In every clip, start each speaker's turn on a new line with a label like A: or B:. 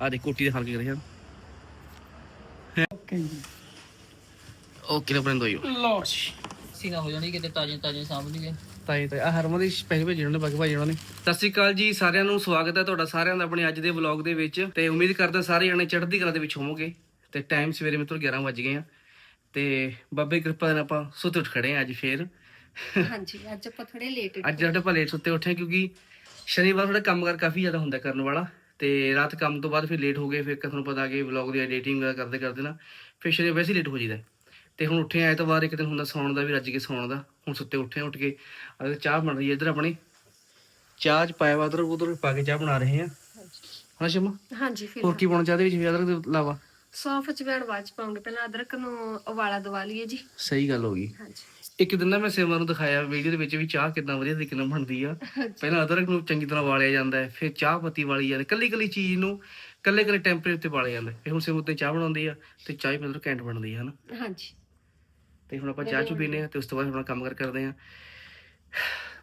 A: ਆ ਦੇ ਕੋਟੀ ਦੇ ਹਲਕੇ ਕਰੇ ਹਨ
B: ਓਕੇ ਜੀ
A: ਓਕੇ ਲੈ ਬਰੰਦੋ
B: ਜੀ।
C: ਸੀਨਾ ਹੋ ਜਾਣੀ ਕਿਤੇ ਤਾਜ਼ੇ ਤਾਜ਼ੇ ਸਾਂਭ ਲਈਏ।
A: ਤਾਈ ਤਾਈ ਆ ਹਰਮਨ ਦੀ ਸਪੈਸ਼ਲ ਭੇਜਣ ਨੇ ਬਾਕੀ ਭਾਈ ਉਹਨਾਂ ਨੇ। ਸਤਿ ਸ਼੍ਰੀ ਅਕਾਲ ਜੀ ਸਾਰਿਆਂ ਨੂੰ ਸਵਾਗਤ ਹੈ ਤੁਹਾਡਾ ਸਾਰਿਆਂ ਦਾ ਆਪਣੇ ਅੱਜ ਦੇ ਵਲੌਗ ਦੇ ਵਿੱਚ। ਤੇ ਉਮੀਦ ਕਰਦਾ ਸਾਰੇ ਜਣੇ ਚੜ੍ਹਦੀ ਕਲਾ ਦੇ ਵਿੱਚ ਹੋਵੋਗੇ। ਤੇ ਟਾਈਮ ਸਵੇਰੇ ਮਿੱਤਰ 11 ਵੱਜ ਗਏ ਆ। ਤੇ ਬਾਬੇ ਕਿਰਪਾ ਨਾਲ ਆਪਾਂ ਸੁੱਤ ਉੱਠ ਖੜੇ ਆ ਅੱਜ ਫੇਰ।
D: ਹਾਂਜੀ ਅੱਜ ਆਪਾਂ ਥੋੜੇ ਲੇਟ
A: ਅੱਜ ਸਾਡੇ ਭਲੇ ਸੁੱਤੇ ਉੱਠੇ ਕਿਉਂਕਿ ਸ਼ਨੀਵਾਰ ਥੋੜਾ ਕੰਮ ਕਰ ਕਾਫੀ ਜ਼ਿਆਦਾ ਹੁੰਦਾ ਕਰਨ ਵਾਲਾ। ਤੇ ਰਾਤ ਕੰਮ ਤੋਂ ਬਾਅਦ ਫਿਰ ਲੇਟ ਹੋ ਗਏ ਫਿਰ ਤੁਹਾਨੂੰ ਪਤਾ ਕਿ ਵਲੌਗ ਦੀ ਐਡੀਟਿੰਗ ਕਰਦੇ ਕਰਦੇ ਨਾ ਫਿਰ ਸ਼ਨੀ ਵੈਸੇ ਲੇਟ ਹੋ ਜਾਂਦਾ। ਤੇ ਹੁਣ ਉੱਠੇ ਐਤਵਾਰ ਇੱਕ ਦਿਨ ਹੁੰਦਾ ਸੌਣ ਦਾ ਵੀ ਰੱਜ ਕੇ ਸੌਣ ਦਾ ਹੁਣ ਸੁੱਤੇ ਉੱਠੇ ਉੱਠ ਕੇ ਅਗਰ ਚਾਹ ਬਣ ਰਹੀ ਹੈ ਇੱਧਰ ਆਪਣੀ। ਚਾਹ ਚ ਪਾਇਆ ਵਾ ਉਧਰ ਪਾ ਕੇ ਚਾਹ ਬਣਾ ਰਹੇ ਆ ਹਾਂ ਸ਼ਮਾ?
D: ਹਾਂਜੀ ਫਿਰ
A: ਹੋਰ ਕੀ ਪਾਉਣਾ ਚਾਹ ਦੇ ਵਿੱਚ ਅਦਰਕ ਦੇ ਇਲਾਵਾ?
D: ਸੌਂਫ ਚ ਬੈਣ ਬਾਅਦ ਚ ਪਾਉਂਗੇ ਪਹਿਲਾਂ ਅਦਰਕ ਨੂੰ ਉਵਾਲਾ ਦਵਾ ਲਈਏ ਜੀ।
A: ਸਹੀ ਗੱਲ ਹੋ ਗਈ।
D: ਹਾਂਜੀ।
A: ਇੱਕ ਦਿਨ ਨਾ ਮੈਂ ਸੇਵਾ ਨੂੰ ਦਿਖਾਇਆ ਵੀਡੀਓ ਦੇ ਵਿੱਚ ਵੀ ਚਾਹ ਕਿੰਨਾ ਵਧੀਆ ਤਰੀਕੇ ਨਾਲ ਬਣਦੀ ਆ। ਪਹਿਲਾਂ ਅਦਰਕ ਨੂੰ ਚੰਗੀ ਤਰ੍ਹਾਂ ਵਾਲਿਆ ਜਾਂਦਾ ਹੈ ਫਿਰ ਚਾਹ ਪੱਤੀ ਵਾਲੀ ਜਾਂਦੀ ਕੱਲੀ ਕੱਲੀ ਚੀਜ਼ ਨੂੰ ਕੱਲੇ ਕੱਲੇ ਟੈਂਪਰੇਚਰ ਤੇ ਵਾਲਿਆ ਜਾਂਦਾ। ਫਿਰ ਹੁਣ ਸੇਵਾ ਉੱਤੇ ਚਾਹ ਬਣਾਉਂਦੀ ਆ ਤੇ ਚਾਹ ਹੀ ਮਤਲਬ ਕੈਂਟ ਬਣਦੀ ਹੈ ਹਨਾ।
D: ਹਾਂਜੀ।
A: ਤੇ ਹੁਣ ਆਪਾਂ ਚਾਹ ਚੁ ਪੀਨੇ ਆ ਤੇ ਉਸ ਤੋਂ ਬਾਅਦ ਆਪਣਾ ਕੰਮ ਕਰ ਕਰਦੇ ਆ।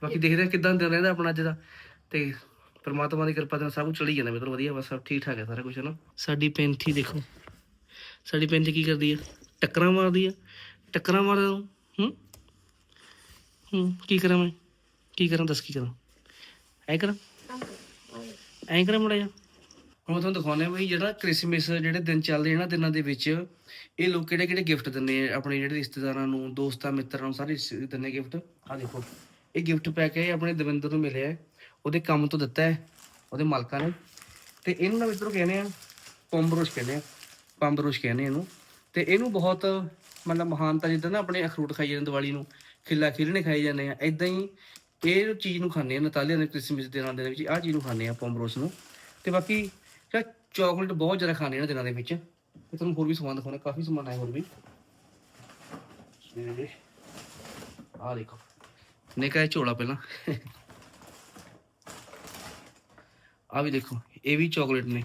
A: ਬਾਕੀ ਦੇਖਦੇ ਆ ਕਿਦਾਂ ਦਿਨ ਰਹਿੰਦਾ ਆਪਣਾ ਅੱਜ ਦਾ। ਤੇ ਪਰਮਾਤਮਾ ਦੀ ਕਿਰਪਾ ਨਾਲ ਸਭ ਕੁਝ ਚੱਲੀ ਜਾਂਦਾ ਮਤਲਬ ਵਧੀਆ ਬਸ ਸਭ ਠੀਕ ਠਾਕ ਹੈ ਸਾਰਾ ਕੁਝ ਹਨਾ। ਸਾਡੀ ਪੈਂਥੀ ਦੇਖੋ ਸਾਡੀ ਪੈਂਥੀ ਕੀ ਕਰਦੀ ਆ? ਟੱਕਰਾਂ ਮਾਰਦੀ ਆ। ਟੱਕਰਾਂ ਮਾਰਦਾ ਹੂੰ? ਹੂੰ, ਕੀ ਕਰਾਂ ਮੈਂ? ਕੀ ਕਰਾਂ, ਦੱਸ ਕੀ ਕਰਾਂ? ਐ ਕਰਾਂ? ਐਂ ਕਰਾਂ ਮੜਾ ਜਾ ਹੁਣ ਮੈਂ ਤੁਹਾਨੂੰ ਦਿਖਾਉਂਦਾ ਬਈ ਜਿਹੜਾ ਕ੍ਰਿਸਮਸ ਜਿਹੜੇ ਦਿਨ ਚੱਲਦੇ ਇਹਨਾਂ ਦਿਨਾਂ ਦੇ ਵਿੱਚ, ਇਹ ਲੋਕ ਕਿਹੜੇ ਕਿਹੜੇ ਗਿਫਟ ਦਿੰਦੇ ਆ? ਆਪਣੇ ਜਿਹੜੇ ਰਿਸ਼ਤੇਦਾਰਾਂ ਨੂੰ, ਦੋਸਤਾਂ, ਮਿੱਤਰਾਂ ਨੂੰ, ਸਾਰੇ ਦਿੰਦੇ ਗਿਫਟ ਆ ਦੇਖੋ, ਇਹ ਗਿਫਟ ਪੈਕ ਹੈ ਆਪਣੇ ਦਵਿੰਦਰ ਨੂੰ ਮਿਲਿਆ। ਹੈ ਉਹਦੇ ਕੰਮ ਤੋਂ ਦਿੱਤਾ ਹੈ, ਉਹਦੇ ਮਾਲਕਾਂ ਨੇ। ਤੇ ਇਹਨੂੰ ਨਾ ਮਿੱਤਰੋ ਕਹਿੰਦੇ ਆ ਪੰਬਰੋਸ਼ ਕਹਿੰਦੇ ਆ ਪੰਬਰੋਸ਼ ਕਹਿੰਦੇ ਇਹਨੂੰ। ਤੇ ਇਹਨੂੰ ਬਹੁਤ ਮਤਲਬ ਮਹਾਨਤਾ ਜਿੱਦਾਂ ਨਾ ਆਪਣੇ ਅਖਰੂਟ ਖਾਈ ਜਾਂਦੇ ਦੀਵਾਲੀ ਨੂੰ। ਖਿੱਲਾ ਖਿਲਣੇ ਖਾਈ ਜਾਂਦੇ ਆ। ਇਦਾਂ ਹੀ ਇਹ ਚੀਜ਼ ਨੂੰ ਖਾਂਦੇ ਆ ਨਤਾਲੀਆ ਦੇ ਕ੍ਰਿਸਮਸ ਦੇ ਦਿਨਾਂ ਦੇ ਵਿੱਚ, ਆਹ ਚੀਜ਼ ਨੂੰ ਖਾਂਦੇ ਆ ਪੰਬਰੋਸ਼ ਨੂੰ। ਤੇ ਬਾਕੀ ਜਿਹੜਾ ਚਾਕਲੇਟ ਬਹੁਤ ਜ਼ਿਆਦਾ ਖਾਂਦੇ ਆ ਦਿਨਾਂ ਦੇ ਵਿੱਚ, ਤੇ ਤੁਹਾਨੂੰ ਹੋਰ ਵੀ ਸਮਾਨ ਦਿਖਾਉਣਾ ਕਾਫੀ ਸਮਾਨ ਆਇਆ ਹੋਰ ਵੀ। ਆ ਦੇਖੋ ਨਿੱਕਾ ਜਿਹਾ ਝੋਲਾ ਪਹਿਲਾਂ। ਆ ਵੀ ਦੇਖੋ, ਇਹ ਵੀ ਚਾਕਲੇਟ ਨੇ।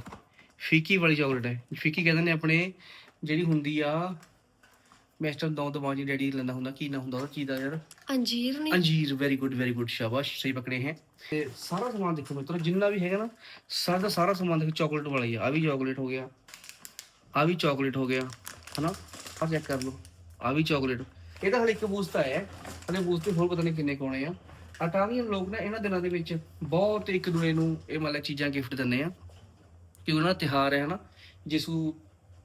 A: ਫੀਕੀ ਵਾਲੀ ਚਾਕਲੇਟ ਹੈ। ਫੀਕੀ ਕਹਿੰਦੇ ਨੇ ਆਪਣੇ ਜਿਹੜੀ ਹੁੰਦੀ ਆ ਮੈਸਟਰ ਦੋ ਦਵਾਜੀ ਡੈਡੀ ਲੈਂਦਾ ਹੁੰਦਾ ਕੀ ਨਾ ਹੁੰਦਾ ਉਹਦਾ ਚੀਜ਼ ਦਾ ਯਾਰ?
D: ਅੰਜੀਰ ਨੇ।
A: ਅੰਜੀਰ ਵੈਰੀ ਗੁੱਡ ਵੈਰੀ ਗੁੱਡ ਸ਼ਾਬਾਸ਼ ਸਹੀ ਪਕੜੇ ਹੈ। ਤੇ ਸਾਰਾ ਸਮਾਨ ਦੇਖੋ ਮਿੱਤਰੋ ਜਿੰਨਾ ਵੀ ਹੈਗਾ ਨਾ ਸਾਰਾ ਦਾ ਸਾਰਾ ਸਮਾਨ ਦੇਖੋ ਚਾਕਲੇਟ ਵਾਲਾ ਹੀ ਆ। ਆਹ ਵੀ ਚਾਕਲੇਟ ਹੋ ਗਿਆ ਆ ਵੀ ਚਾਕਲੇਟ ਹੋ ਗਿਆ ਹਨਾ? ਆ ਚੈੱਕ ਕਰ ਲਓ ਆ ਵੀ ਚਾਕਲੇਟ ਇਹਦਾ ਹਲੇ ਇੱਕ ਬੂਸਟ ਆਇਆ ਹੈ ਹਲੇ ਬੂਸਟ ਹੋਰ ਪਤਾ ਨਹੀਂ ਕਿੰਨੇ ਕੋਣੇ ਆ। ਅਟਾਲੀਅਨ ਲੋਕ ਨਾ ਇਹਨਾਂ ਦਿਨਾਂ ਦੇ ਵਿੱਚ ਬਹੁਤ ਇੱਕ ਦੂਏ ਨੂੰ ਇਹ ਮਤਲਬ ਚੀਜ਼ਾਂ ਗਿਫਟ ਦਿੰਦੇ ਆ ਕਿ ਉਹਨਾਂ ਤਿਹਾਰ ਹੈ ਹਨਾ ਯਿਸੂ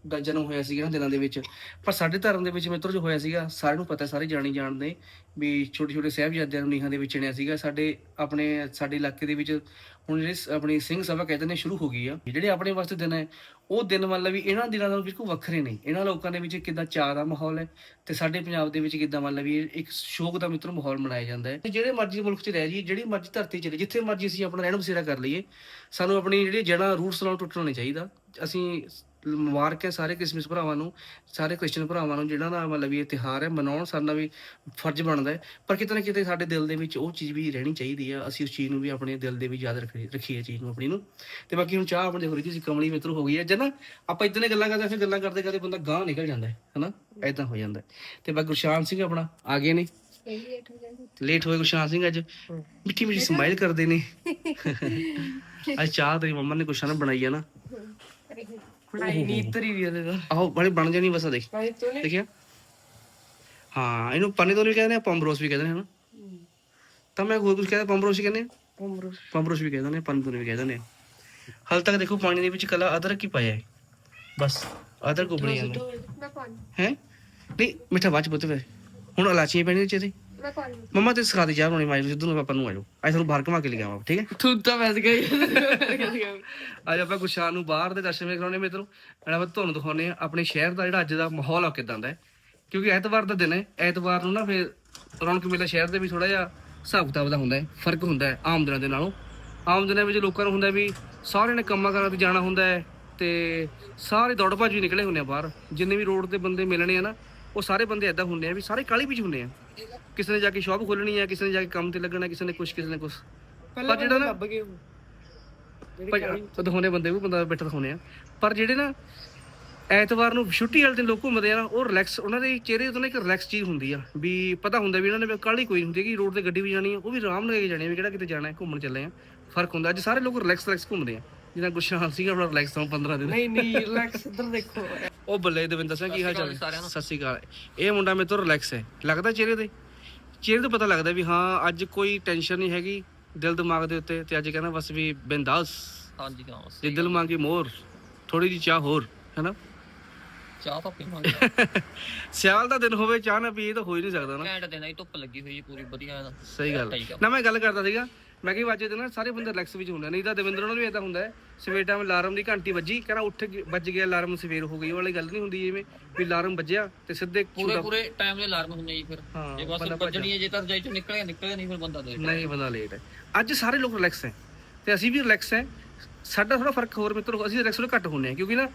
A: ਦਾ ਜਨਮ ਹੋਇਆ ਸੀ ਇਹਨਾਂ ਦਿਨਾਂ ਦੇ ਵਿੱਚ। ਪਰ ਸਾਡੇ ਧਰਮ ਦੇ ਵਿੱਚ ਮਿੱਤਰੋ ਜੋ ਹੋਇਆ ਸੀਗਾ, ਸਾਰਿਆਂ ਨੂੰ ਪਤਾ, ਸਾਰੇ ਜਾਣੀ ਜਾਣਦੇ ਵੀ ਛੋਟੇ ਛੋਟੇ ਸਾਹਿਬਜ਼ਾਦਿਆਂ ਨੂੰ ਨੀਹਾਂ ਦੇ ਵਿੱਚ ਚਿਣਿਆ ਸੀਗਾ। ਸਾਡੇ ਆਪਣੇ, ਸਾਡੇ ਇਲਾਕੇ ਦੇ ਵਿੱਚ ਹੁਣ ਜਿਹੜੇ ਸ- ਆਪਣੀ ਸਿੰਘ ਸਭਾ ਕਹਿੰਦੇ ਨੇ ਸ਼ੁਰੂ ਹੋ ਗਈ ਆ। ਜਿਹੜੇ ਆਪਣੇ ਵਾਸਤੇ ਦਿਨ ਹੈ, ਉਹ ਦਿਨ ਮਤਲਬ ਵੀ ਇਹਨਾਂ ਦਿਨਾਂ ਨਾਲੋਂ ਬਿਲਕੁਲ ਵੱਖਰੇ ਨੇ ਇਹਨਾਂ ਲੋਕਾਂ ਦੇ ਵਿੱਚ ਕਿੱਦਾਂ ਚਾਅ ਦਾ ਮਾਹੌਲ ਹੈ ਤੇ ਸਾਡੇ ਪੰਜਾਬ ਦੇ ਵਿੱਚ ਕਿੱਦਾਂ ਮਤਲਬ ਵੀ ਇਹ ਇੱਕ ਸ਼ੋਕ ਦਾ ਮਿੱਤਰ ਮਾਹੌਲ ਮਨਾਇਆ ਜਾਂਦਾ ਹੈ। ਤੇ ਜਿਹੜੇ ਮਰਜ਼ੀ ਮੁਲਕ 'ਚ ਰਹਿ ਜਾਈਏ, ਜਿਹੜੀ ਮਰਜ਼ੀ ਧਰਤੀ 'ਚ ਰਹਿ ਜਿੱਥੇ ਮਰਜ਼ੀ ਅਸੀਂ ਆਪਣਾ ਰਹਿਣ ਬਸੇਰਾ ਕਰ ਲਈਏ, ਸਾਨੂੰ ਆਪਣੀ ਜਿਹੜੀ ਜੜ੍ਹਾਂ ਰੂਟਸ ਨਾਲ ਟੁੱਟਣਾ ਨਹੀਂ ਚਾਹੀਦਾ। ਅਸੀਂ ਮੁਬਾਰਕ ਹੈ ਸਾਰੇ ਕ੍ਰਿਸਮਸ ਭਰਾਵਾਂ ਨੂੰ ਸਾਰੇ ਕ੍ਰਿਸਚਨ ਭਰਾਵਾਂ ਨੂੰ ਜਿਹੜਾ ਦਾ ਮਤਲਬ ਵੀ ਇਹ ਤਿਉਹਾਰ ਹੈ ਮਨਾਉਣ ਸਾਡਾ ਵੀ ਫਰਜ਼ ਬਣਦਾ ਹੈ। ਪਰ ਕਿਤੇ ਨਾ ਕਿਤੇ ਸਾਡੇ ਦਿਲ ਦੇ ਵਿੱਚ ਉਹ ਚੀਜ਼ ਵੀ ਰਹਿਣੀ ਚਾਹੀਦੀ ਆ ਅਸੀਂ ਉਸ ਚੀਜ਼ ਨੂੰ ਵੀ ਆਪਣੇ ਦਿਲ ਦੇ ਵਿੱਚ ਯਾਦ ਰੱਖੀਏ ਚੀਜ਼ ਨੂੰ ਆਪਣੀ ਨੂੰ। ਤੇ ਬਾਕੀ ਹੁਣ ਚਾਹ ਆਪਣੇ ਦੇਖੋ ਜੀ ਕਮਲੀ ਮਿੱਤਰ ਹੋ ਗਈ ਹੈ ਜਨਾ ਆਪਾਂ ਇਤਨੇ ਗੱਲਾਂ ਕਰਦੇ ਫਿਰ ਗੱਲਾਂ ਕਰਦੇ ਕਰਦੇ ਬੰਦਾ ਗਾਂ ਨਿਕਲ ਜਾਂਦਾ ਹੈ ਹਨਾ? ਐਦਾਂ ਹੋ ਜਾਂਦਾ ਹੈ। ਤੇ ਬਾਕੀ ਗੁਰਸ਼ਾਨ ਸਿੰਘ ਆਪਣਾ ਆ ਗਏ ਨੇ।
D: ਲੇਟ ਹੋ
A: ਹੋਏ ਗੁਰਸ਼ਾਨ ਸਿੰਘ ਅੱਜ। ਮਿੱਠੀ ਮਿੱਠੀ ਸਮਾਈਲ ਕਰਦੇ ਨੇ। ਅੱਜ ਚਾਹ ਤੇਰੀ ਮੰਮਾ ਨੇ ਗੁਰਸ਼ਾਨ ਬਣਾਈ ਆ ਨਾ।
B: ਨਹੀਂ ਤਰੀ ਵੀ ਉਹਦੇ ਦਾ
A: ਆਹੋ ਬੜੀ ਬਣ ਜਾਣੀ ਬਸ ਆ ਦੇਖ।
B: ਪਾਣੀ ਤੋਂ ਨੇ
A: ਦੇਖਿਆ? ਹਾਂ ਇਹਨੂੰ ਪਾਣੀ ਤੋਂ ਵੀ ਕਹਿੰਦੇ ਆ ਪੰਬਰੋਸ ਵੀ ਕਹਿੰਦੇ ਨੇ ਹਨਾ? ਤਾਂ ਮੈਂ ਹੋਰ ਕੁਝ ਕਹਿੰਦਾ ਪੰਬਰੋਸ ਹੀ ਕਹਿੰਦੇ ਆ?
B: ਉਮਰ
A: ਪੰਬਰੋਸ ਵੀ ਕਹਿੰਦੇ ਨੇ ਤੋਂ ਵੀ ਕਹਿੰਦੇ ਨੇ ਹਾਲ ਤੱਕ ਦੇਖੋ ਪਾਣੀ ਦੇ ਵਿੱਚ ਕਲਾ ਅਦਰਕ ਹੀ ਪਾਇਆ ਹੈ। ਬਸ ਅਦਰਕ ਉਬਲੀ ਜਾਂਦਾ।
D: ਮੈਂ ਪਾਣੀ।
A: ਹੈ? ਨਹੀਂ ਮਿੱਠਾ ਬਾਅਦ ਚ ਪੁੱਤ ਵੇ ਹੁਣ ਇਲਾਚੀਆਂ ਪੈਣੀਆਂ ਵਿੱਚ ਇਹਦੇ।
D: ਮੈਂ ਪਾਣੀ
A: ਮੰਮਾ ਤੇ ਸਿਖਾ ਦੇ ਚਾਹ ਬਣਾਉਣੀ ਮਾਈ ਸਿੱਧੂ ਨੂੰ ਪਾਪਾ ਨੂੰ ਆਜੋ ਅੱਜ ਤੁਹਾਨੂੰ ਬਾਹਰ ਘੁਮਾ ਕੇ ਲਿਆਵਾਂ ਆਵਾਂ ਠੀਕ ਹੈ?
B: ਤੂੰ ਤਾਂ ਵੈਸ ਗਈ
A: ਅੱਜ ਆਪਾਂ ਗੁਸ਼ਾਨ ਨੂੰ ਬਾਹਰ ਦੇ ਦਰਸ਼ਨ ਕਰਾਉਣੇ ਮਿੱਤਰੋ। ਨਾਲ ਆਪਾਂ ਤੁਹਾਨੂੰ ਦਿਖਾਉਣੇ ਆ ਆਪਣੇ ਸ਼ਹਿਰ ਦਾ ਜਿਹੜਾ ਅੱਜ ਦਾ ਮਾਹੌਲ ਆ ਕਿਦਾਂ ਦਾ ਹੈ। ਕਿਉਂਕਿ ਐਤਵਾਰ ਦਾ ਦਿਨ ਹੈ ਐਤਵਾਰ ਨੂੰ ਨਾ ਫਿਰ ਰੌਣਕ ਮੇਲਾ ਸ਼ਹਿਰ ਦੇ ਵੀ ਥੋੜਾ ਜਿਹਾ ਹਿਸਾਬ ਕਿਤਾਬ ਦਾ ਹੁੰਦਾ ਹੈ ਫ਼ਰਕ ਹੁੰਦਾ ਹੈ ਆਮ ਦਿਨਾਂ ਦੇ ਨਾਲੋਂ। ਆਮ ਦਿਨਾਂ ਵਿੱਚ ਲੋਕਾਂ ਨੂੰ ਹੁੰਦਾ ਵੀ ਸਾਰਿਆਂ ਨੇ ਕੰਮਾਂ ਕਾਰਾਂ ਤੇ ਜਾਣਾ ਹੁੰਦਾ ਹੈ ਤੇ ਸਾਰੇ ਦੌੜ ਭੱਜ ਵੀ ਨਿਕਲੇ ਹੁੰਦੇ ਆ ਬਾਹਰ। ਜਿੰਨੇ ਵੀ ਰੋਡ ਤੇ ਬੰਦੇ ਮਿਲਣੇ ਆ ਨਾ ਉਹ ਸਾਰੇ ਬੰਦੇ ਐਦਾਂ ਹੁੰਦੇ ਆ ਵੀ ਸਾਰੇ ਕਾਲੀ ਵਿੱਚ ਹੁੰਦੇ ਆ। ਕਿਸੇ ਨੇ ਜਾ ਕੇ ਸ਼ਾਪ ਖੋਲਣੀ ਹੈ ਕਿਸੇ ਨੇ ਜਾ ਕੇ ਕੰਮ ਤੇ ਲੱਗਣਾ ਕਿਸੇ ਨੇ ਕੁਛ ਕਿਸੇ ਨੇ ਕੁਛ। ਪਰ ਜਿਹੜਾ ਨਾ
B: ਲੱਭ ਗਏ ਉਹ।
A: ਪਰ ਉਹ ਦਿਖਾਉਂਦੇ ਬੰਦੇ ਵੀ ਬੰਦਾ ਬੈਠਾ ਦਿਖਾਉਂਦੇ ਆ। ਪਰ ਜਿਹੜੇ ਨਾ ਐਤਵਾਰ ਨੂੰ ਛੁੱਟੀ ਵਾਲੇ ਦਿਨ ਲੋਕ ਘੁੰਮਦੇ ਆ ਨਾ ਉਹ ਰਿਲੈਕਸ ਉਹਨਾਂ ਦੇ ਚਿਹਰੇ ਤੋਂ ਨਾ ਇੱਕ ਰਿਲੈਕਸ ਚੀਜ਼ ਹੁੰਦੀ ਆ ਵੀ ਪਤਾ ਹੁੰਦਾ ਵੀ ਇਹਨਾਂ ਨੇ ਕਾਹਲੀ ਕੋਈ ਨਹੀਂ ਹੁੰਦੀ ਕਿ ਰੋਡ ਤੇ ਗੱਡੀ ਵੀ ਜਾਣੀ ਆ ਉਹ ਵੀ ਆਰਾਮ ਨਾਲ ਲੈ ਕੇ ਜਾਣੀ ਆ ਵੀ ਕਿਹੜਾ ਕਿਤੇ ਜਾਣਾ ਹੈ ਘੁੰਮਣ ਚੱਲੇ ਆ ਫ਼ਰਕ ਹੁੰਦਾ। ਅੱਜ ਸਾਰੇ ਲੋਕ ਰਿਲੈਕਸ ਰਿਲੈਕਸ ਘੁੰਮਦੇ ਆ ਜਿਹਨਾਂ ਗੁਸ਼ਾਨ ਸੀਗਾ ਆਪਣਾ ਰਿਲੈਕਸ ਤੋਂ 15 ਦਿਨ।
B: ਨਹੀਂ ਨਹੀਂ ਰਿਲੈਕਸ ਇੱਧਰ ਦੇਖੋ।
A: ਉਹ ਬੱਲੇ ਦਵਿੰਦਰ ਸਿੰਘ ਕੀ ਹਾਲ ਚਾਲ
C: ਸਤਿ ਸ਼੍ਰੀ ਅਕਾਲ ਸਾਰਿਆਂ
A: ਹੈ। ਸਤਿ ਸ਼੍ਰੀ ਅਕਾਲ। ਇਹ ਮੁੰਡਾ ਮੇਰੇ ਤੋਂ ਰਿਲੈਕਸ ਹੈ। ਲੱਗਦਾ ਚਿਹਰੇ ਤੇ? ਚਿਹਰੇ ਤੋਂ ਪਤਾ ਲੱਗਦਾ ਵੀ ਹਾਂ ਅੱਜ ਕੋਈ ਟੈਨਸ਼ਨ ਨਹੀਂ ਹੈਗੀ ਦਿਲ ਦਿਮਾਗ ਦੇ ਉੱਤੇ ਤੇ ਅੱਜ ਕਹਿੰਦਾ ਬਸ ਵੀ ਬਿੰਦਾਸ
C: ਹਾਂਜੀ ਹਾਂ ਬਸ।
A: ਜੇ ਦਿਲ ਮੰਗੇ ਮੋਰ ਥੋੜੀ ਜੀ ਚਾਹ ਹੋਰ ਹੈਨਾ
C: ਚਾਹ ਤਾਂ ਪੀਵਾਂਗੇ
A: ਸਿਆਲ ਦਾ ਦਿਨ ਹੋਵੇ ਚਾਹ ਨਾ ਪੀਏ ਤਾਂ ਹੋ ਹੀ ਨਹੀਂ ਸਕਦਾ ਨਾ
C: ਘੈਂਟ ਦਿਨ ਆਈ ਧੁੱਪ ਲੱਗੀ ਹੋਈ ਹੈ ਪੂਰੀ ਵਧੀਆ।
A: ਸਹੀ ਗੱਲ। ਨਾ ਮੈਂ ਗੱਲ ਕਰਦਾ ਸੀਗਾ ਮੈਂ ਕਿ ਵਾਜੇ ਦੇ ਨਾ ਸਾਰੇ ਬੰਦੇ ਰਿਲੈਕਸ ਵਿੱਚ ਹੁੰਦੇ। ਨਹੀਂ ਤਾਂ ਦਵਿੰਦਰ ਨੂੰ ਵੀ ਇਦਾਂ ਹੁੰਦਾ ਹੈ ਸਵੇਰ ਟਾਈਮ ਅਲਾਰਮ ਦੀ ਘੰਟੀ ਵੱਜੀ ਕਹਿੰਦਾ ਉੱਠ ਵੱਜ ਗਿਆ ਅਲਾਰਮ ਸਵੇਰ ਹੋ ਗਈ ਉਹ ਵਾਲੀ ਗੱਲ ਨਹੀਂ ਹੁੰਦੀ ਜਿਵੇਂ ਵੀ ਅਲਾਰਮ ਵੱਜਿਆ ਤੇ ਸਿੱਧੇ
C: ਪੂਰੇ
A: ਛੁੱਟਾ
C: ਪੂਰੇ ਟਾਈਮ ਦੇ ਅਲਾਰਮ ਹੁੰਦੇ ਜੀ ਫਿਰ।
A: ਹਾਂ,
C: ਜੇ ਬਸ
A: ਬੰਦਾ
C: ਵੱਜਣੀ ਹੈ ਜੇ ਤਾਂ ਰਜਾਈ ਚੋਂ ਨਿਕਲਿਆ ਨਿਕਲਿਆ ਨਹੀਂ ਫਿਰ ਬੰਦਾ ਦੇ
A: ਨਹੀਂ ਬੰਦਾ ਲੇਟ ਹੈ। ਅੱਜ ਸਾਰੇ ਲੋਕ ਰਿਲੈਕਸ ਹੈ ਤੇ ਅਸੀਂ ਵੀ ਰਿਲੈਕਸ ਹੈ। ਸਾਡਾ ਥੋੜਾ ਫ਼ਰਕ ਹੋਰ ਮਿੱਤਰੋ ਅਸੀਂ ਰਿਲੈਕਸ ਥੋੜਾ ਘੱਟ ਹੁੰਨੇ ਆ ਕਿਉਂਕਿ ਨਾ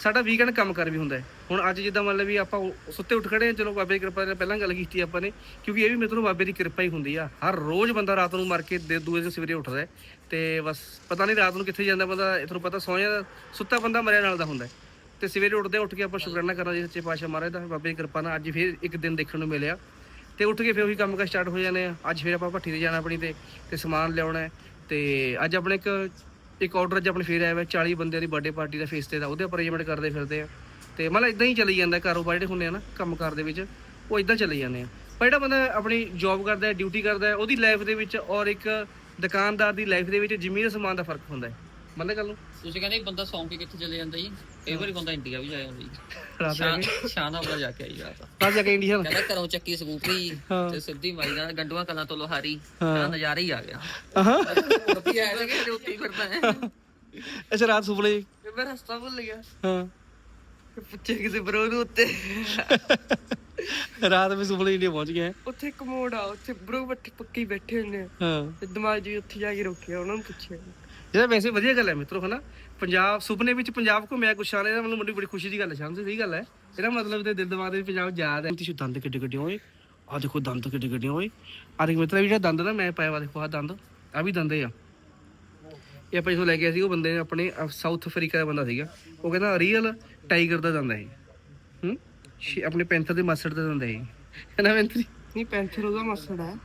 A: ਸਾਡਾ ਵੀਕਐਂਡ ਕੰਮ ਕਰ ਵੀ ਹੁੰਦਾ ਹੈ। ਹੁਣ ਅੱਜ ਜਿੱਦਾਂ ਮਤਲਬ ਵੀ ਆਪਾਂ ਸੁੱਤੇ ਉੱਠ ਖੜੇ ਹਾਂ, ਚਲੋ ਬਾਬੇ ਦੀ ਕਿਰਪਾ ਨਾਲ ਪਹਿਲਾਂ ਗੱਲ ਕੀਤੀ ਆਪਾਂ ਨੇ, ਕਿਉਂਕਿ ਇਹ ਵੀ ਮੇਰੇ ਤੋਂ ਬਾਬੇ ਦੀ ਕਿਰਪਾ ਹੀ ਹੁੰਦੀ ਆ। ਹਰ ਰੋਜ਼ ਬੰਦਾ ਰਾਤ ਨੂੰ ਮਰ ਕੇ ਦੇ, ਦੂਏ ਦਿਨ ਸਵੇਰੇ ਉੱਠਦਾ ਹੈ ਤੇ ਬਸ ਪਤਾ ਨਹੀਂ ਰਾਤ ਨੂੰ ਕਿੱਥੇ ਜਾਂਦਾ ਬੰਦਾ ਤੁਹਾਨੂੰ ਪਤਾ ਸੌਂ ਜਾਂਦਾ, ਸੁੱਤਾ ਬੰਦਾ ਮਰਿਆ ਨਾਲ ਦਾ ਹੁੰਦਾ ਹੈ। ਤੇ ਸਵੇਰੇ ਉੱਠਦੇ ਉੱਠ ਕੇ ਆਪਾਂ ਸ਼ੁਕਰਾਨਾ ਕਰਨਾ ਜੀ ਸੱਚੇ ਪਾਤਸ਼ਾਹ ਮਹਾਰਾਜ ਦਾ, ਬਾਬੇ ਦੀ ਕਿਰਪਾ ਨਾਲ ਅੱਜ ਫਿਰ ਇੱਕ ਦਿਨ ਦੇਖਣ ਨੂੰ ਮਿਲਿਆ। ਤੇ ਉੱਠ ਕੇ ਫਿਰ ਉਹੀ ਕੰਮ ਕਰ ਸਟਾਰਟ ਹੋ ਜਾਂਦੇ ਆ। ਅੱਜ ਫਿਰ ਆਪਾਂ ਭੱਠੀ ਤੇ ਜਾਣਾ ਆਪਣੀ ਤੇ ਤੇ ਸਮਾਨ ਲਿਆਉਣਾ ਹੈ। ਤੇ ਅੱਜ ਆਪਣੇ ਇੱਕ ਇੱਕ ਆਰਡਰ ਅੱਜ ਆਪਣੇ ਫੇਰ ਆਇਆ ਹੋਇਆ 40 ਬੰਦਿਆਂ ਦੀ ਬਰਥਡੇ ਪਾਰਟੀ ਦਾ ਫੇਸ ਤੇ ਦਾ ਉਹਦੇ ਅਰੇਂਜਮੈਂਟ ਕਰਦੇ ਫਿਰਦੇ ਆ। ਤੇ ਮਤਲਬ ਇਦਾਂ ਹੀ ਚੱਲੀ ਜਾਂਦਾ ਕਾਰੋਬਾਰ ਜਿਹੜੇ ਹੁੰਦੇ ਆ ਨਾ, ਕੰਮਕਾਰ ਦੇ ਵਿੱਚ, ਉਹ ਇਦਾਂ ਚੱਲੀ ਜਾਂਦੇ ਆ। ਪਰ ਜਿਹੜਾ ਬੰਦਾ ਆਪਣੀ ਜੌਬ ਕਰਦਾ ਹੈ ਡਿਊਟੀ ਕਰਦਾ ਹੈ, ਉਹਦੀ ਲਾਈਫ ਦੇ ਵਿੱਚ ਔਰ ਇੱਕ ਦੁਕਾਨਦਾਰ ਦੀ ਲਾਈਫ ਦੇ ਵਿੱਚ ਜ਼ਮੀਨ ਅਸਮਾਨ ਦਾ ਫ਼ਰਕ ਹੁੰਦਾ ਹੈ। ਮੰਨ ਗੱਲ ਨੂੰ
C: ਤੁਸੀਂ ਕਹਿੰਦੇ ਬੰਦਾ ਸੌਂ ਕੇ ਕਿੱਥੇ ਚਲੇ ਜਾਂਦਾ ਜੀ? ਕਈ ਵਾਰੀ ਬੰਦਾ ਇੰਡੀਆ ਵੀ ਜਾ ਜਾਂਦਾ ਜੀ।
A: ਰਾਤ ਜਾ
C: ਸ਼ਾਨ
A: ਕੇ
C: ਸ਼ਾਨ ਆਪਣਾ ਜਾ ਕੇ ਆਈ ਰਾਤ।
A: ਰਾਤ ਜਾ ਕੇ ਇੰਡੀਆ
C: ਕਹਿੰਦਾ ਘਰੋਂ ਚੱਕੀ ਸਕੂਟਰੀ
A: ਹਾਂ।
C: ਤੇ ਸਿੱਧੀ ਮਾਰੀ ਦਾ ਗੰਡੂਆਂ ਕਲਾਂ ਤੋਂ ਲੋਹਾਰੀ।
A: ਹਾਂ।
C: ਕਹਿੰਦਾ ਨਜ਼ਾਰਾ ਹੀ ਆ ਗਿਆ।
A: ਹਾਂ।
C: ਮੁੜਦੀ ਆਇਆ ਕਿ ਉੱਤੇ ਹੀ ਫਿਰਦਾ ਹੈ।
A: ਅੱਛਾ ਰਾਤ ਸੁਪਨੇ
B: ਮੈਂ ਰਸਤਾ ਭੁੱਲ ਗਿਆ।
A: ਹਾਂ।
B: ਫਿਰ ਪੁੱਛਿਆ ਕਿਸੇ ਬਰੋ ਨੂੰ ਉੱਤੇ।
A: ਰਾਤ ਵਿੱਚ ਸੁਪਨੇ ਇੰਡੀਆ ਪਹੁੰਚ ਗਏ
B: ਉੱਥੇ ਇੱਕ ਮੋੜ ਆ ਉੱਥੇ ਬਰੋ ਬੱਠੇ ਪੱਕੀ ਬੈਠੇ ਹੁੰਦੇ ਆ।
A: ਹਾਂ।
B: ਤੇ ਦਿਮਾਗ ਜੀ ਉੱਥੇ ਜਾ ਕੇ ਰੋਕਿਆ ਉਹਨਾਂ ਨੂੰ ਪੁੱਛਿਆ।
A: ਜਿਹੜਾ ਵੈਸੇ ਵਧੀਆ ਗੱਲ ਹੈ ਮਿੱਤਰੋ ਹਨਾ? ਪੰਜਾਬ ਸੁਪਨੇ ਵਿੱਚ ਪੰਜਾਬ ਘੁੰਮਿਆ ਕੁਛ ਆਲੇ ਦਾ ਮੈਨੂੰ ਬੜੀ ਬੜੀ ਖੁਸ਼ੀ ਦੀ ਗੱਲ ਹੈ ਸ਼ਾਮ ਸਹੀ ਗੱਲ ਹੈ। ਇਹਦਾ ਮਤਲਬ ਤੇ ਦਿਲ ਦਿਮਾਗ ਦੇ ਪੰਜਾਬ ਯਾਦ ਹੈ। ਤੁਸੀਂ ਦੰਦ ਕਿੱਡੇ ਕਿੱਡੇ ਹੋਏ? ਆ ਦੇਖੋ ਦੰਦ ਕਿੱਡੇ ਕਿੱਡੇ ਹੋਏ। ਆ ਦੇਖ ਮਿੱਤਰਾ ਵੀ ਜਿਹੜਾ ਦੰਦ ਨਾ ਮੈਂ ਪਾਇਆ ਵਾ ਦੇਖੋ ਆ ਦੰਦ ਆ ਵੀ ਦੰਦੇ ਆ। ਇਹ ਆਪਾਂ ਜਦੋਂ ਲੈ ਕੇ ਆਏ ਸੀ ਉਹ ਬੰਦੇ ਨੇ ਆਪਣੇ ਸਾਊਥ ਅਫਰੀਕਾ ਦਾ ਬੰਦਾ ਸੀਗਾ। ਉਹ ਕਹਿੰਦਾ ਰੀਅਲ ਟਾਈਗਰ ਦਾ ਦੰਦ ਹੈ ਇਹ। ਹੂੰ? ਆਪਣੇ ਪੈਂਥਰ ਦੇ ਮਾਸੜ ਦਾ ਦੰਦ ਹੈ ਇਹ। ਕਹਿੰਦਾ ਪੈਂਥਰ
B: ਨਹੀਂ ਪੈਂਥਰ ਉਹਦਾ ਮਸੜਾ ਹੈ।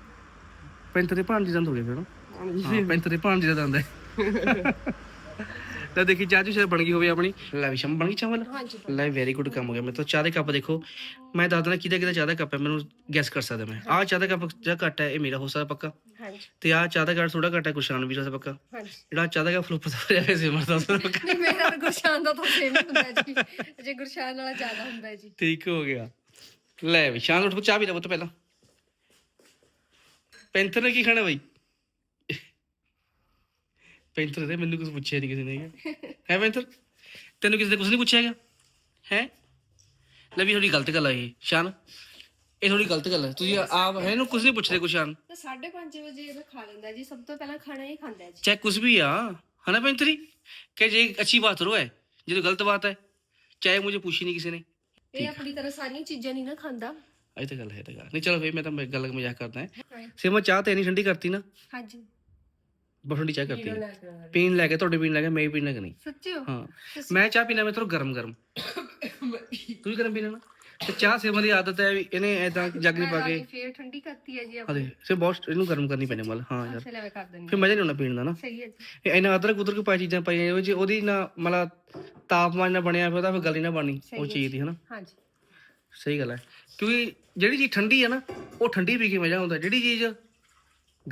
A: ਪੈਂਥਰ ਦੇ ਭਾਂਜੀ ਦੰਦ ਹੋ ਗਏ ਫਿਰ ਪੈਂਥਰ ਦੇ ਭਾਂਜੀ ਦਾ ਦੰਦ ਹੈ। ਲੈ ਦੇਖੀ ਚਾਹ ਚੂਹ ਬਣ ਗਈ ਹੋਵੇ ਆਪਣੀ। ਲੈ ਵੀ ਸ਼ਮ ਬਣ ਗਈ ਚਾਵਲ।
D: ਹਾਂਜੀ
A: ਲੈ ਵੈਰੀ ਗੁੱਡ ਕੰਮ ਹੋ ਗਿਆ। ਮੇਰੇ ਤੋਂ ਚਾਹ ਦੇ ਕੱਪ ਦੇਖੋ ਮੈਂ ਦੱਸ ਦਿੰਦਾ ਕਿਹਦਾ ਕਿਹਦਾ ਚਾਹ ਦਾ ਕੱਪ ਹੈ ਮੈਨੂੰ ਗੈਸ ਕਰ ਸਕਦਾ ਮੈਂ। ਆਹ ਚਾਹ ਦਾ ਕੱਪ ਜਿਹੜਾ ਘੱਟ ਹੈ ਇਹ ਮੇਰਾ ਹੋ ਸਕਦਾ ਪੱਕਾ।
D: ਹਾਂਜੀ।
A: ਤੇ ਆਹ ਚਾਹ ਦਾ ਕੱਪ ਥੋੜਾ ਘੱਟ ਹੈ ਕੁਸ਼ਾਨ ਵੀ ਹੋ ਸਕਦਾ ਪੱਕਾ।
D: ਹਾਂਜੀ।
A: ਜਿਹੜਾ ਚਾਹ ਦਾ ਕੱਪ ਫਲੂਪ ਦਾ ਭਰਿਆ ਹੋਇਆ ਸੀ ਮਰਦਾ ਹੋ ਸਕਦਾ ਪੱਕਾ।
D: ਨਹੀਂ ਮੇਰਾ ਤਾਂ ਗੁਰਸ਼ਾਨ ਦਾ ਤਾਂ ਸੇਮ ਹੁੰਦਾ ਜੀ। ਜੇ ਗੁਰਸ਼ਾਨ ਵਾਲਾ ਜ਼ਿਆਦਾ ਹੁੰਦਾ ਜੀ।
A: ਠੀਕ ਹੋ ਗਿਆ। ਲੈ ਵੀ ਸ਼ਾਨ ਉੱਠ ਕੇ ਚਾਹ ਵੀ ਦਾ ਤੋਂ ਪਹਿਲਾਂ। ਪੈਂਥਰ ਨੇ ਕੀ ਖਾਣਾ ਬਾਈ? ਪੈਂਥਰ ਦੇ ਮੈਨੂੰ ਕੁਝ ਪੁੱਛਿਆ ਨਹੀਂ ਕਿਸੇ ਨੇ ਹੈ ਪੈਂਥਰ ਤੈਨੂੰ ਕਿਸੇ ਨੇ ਕੁਝ ਨਹੀਂ ਪੁੱਛਿਆ ਹੈਗਾ? ਹੈ? ਲਵੀ ਥੋੜੀ ਗਲਤ ਗੱਲ ਆ ਸ਼ਾਨ। ਇਹ ਥੋੜੀ ਗਲਤ ਗੱਲ ਹੈ ਤੁਸੀਂ ਆਪ ਹੈ ਨੂੰ ਕੁਝ ਨਹੀਂ ਪੁੱਛਦੇ ਕੁਸ਼ਾਨ
D: ਤਾਂ 5:30 ਵਜੇ ਇਹ ਖਾ ਲੈਂਦਾ ਜੀ ਸਭ ਤੋਂ ਪਹਿਲਾਂ ਖਾਣਾ ਹੀ ਖਾਂਦਾ ਜੀ।
A: ਚਾਹੇ ਕੁਝ ਵੀ ਆ ਹਨਾ ਪੈਂਤਰੀ ਕਿ ਜੇ ਅੱਛੀ ਬਾਤ ਰੋ ਹੈ ਜੇ ਗਲਤ ਬਾਤ ਹੈ ਚਾਹੇ ਮੈਨੂੰ ਪੁੱਛੀ ਨਹੀਂ ਕਿਸੇ ਨੇ।
D: ਇਹ ਆਪਣੀ ਤਰ੍ਹਾਂ ਸਾਰੀਆਂ ਚੀਜ਼ਾਂ ਨਹੀਂ ਨਾ ਖਾਂਦਾ।
A: ਇਹ ਤਾਂ ਗੱਲ ਹੈ ਤਾਂ ਨਹੀਂ ਚਲੋ ਫੇਰ ਮੈਂ ਤਾਂ ਗੱਲ ਮਜ਼ਾਕ ਕਰਦਾ ਹਾਂ। ਸਿਮਾ ਚਾਹ
D: ਤੇ
A: ਨਹੀਂ ਠੰਡੀ ਕਰਤੀ ਨਾ। ਹਾਂਜੀ। करती ना
D: ਹਾਂਜੀ
A: बहुत ठंडी चाह करती है पीन लैके थोड़े पीन लैके मैं भी पीना नहीं
D: ਸੱਚੀ ਹੋ
A: हाँ मैं चाह पीना मैं थोड़ा गरम गरम तू भी गरम पीना ना ਤੇ ਚਾਹ ਸੇਵਨ ਦੀ ਆਦਤ ਹੈ ਵੀ ਇਹਨੇ ਐਦਾਂ ਜੱਗ ਨਹੀਂ ਪਾ ਕੇ
D: ਫੇਰ ਠੰਡੀ ਕਰਤੀ ਹੈ ਜੀ
A: ਹਾਂ
D: ਆਪਣੀ
A: ਦੇ ਸੇ ਬਹੁਤ ਇਹਨੂੰ ਗਰਮ ਕਰਨੀ ਪੈਣੀ ਮਤਲਬ ਹਾਂ ਯਾਰ
D: ਅੱਛਾ ਲੈ ਕਰ ਦਿੰਦੀ
A: ਫਿਰ ਮਜ਼ਾ ਨਹੀਂ ਆਉਣਾ ਪੀਣ ਦਾ ਨਾ
D: ਸਹੀ ਹੈ ਜੀ
A: ਇਹ ਇਹਨਾਂ ਅਦਰਕ ਉਦਰਕ ਪਾਈ ਚੀਜ਼ਾਂ ਪਾਈਆਂ ਉਹ ਜੇ ਉਹਦੀ ਨਾ ਮਤਲਬ ਤਾਪਮਾਨ ਨਾਲ ਬਣਿਆ ਫਿਰ ਉਹਦਾ ਫਿਰ ਗੱਲ ਹੀ ਨਾ ਬਣੀ ਉਹ ਚੀਜ਼ ਦੀ ਹਨਾ
D: ਹਾਂਜੀ
A: ਸਹੀ ਗੱਲ ਹੈ ਕਿਉਂਕਿ ਜਿਹੜੀ ਚੀਜ਼ ਠੰਡੀ ਹੈ ਨਾ ਉਹ ਠੰਡੀ ਪੀ ਕੇ ਮਜ਼ਾ ਆਉਂਦਾ ਜਿਹੜੀ ਚੀਜ਼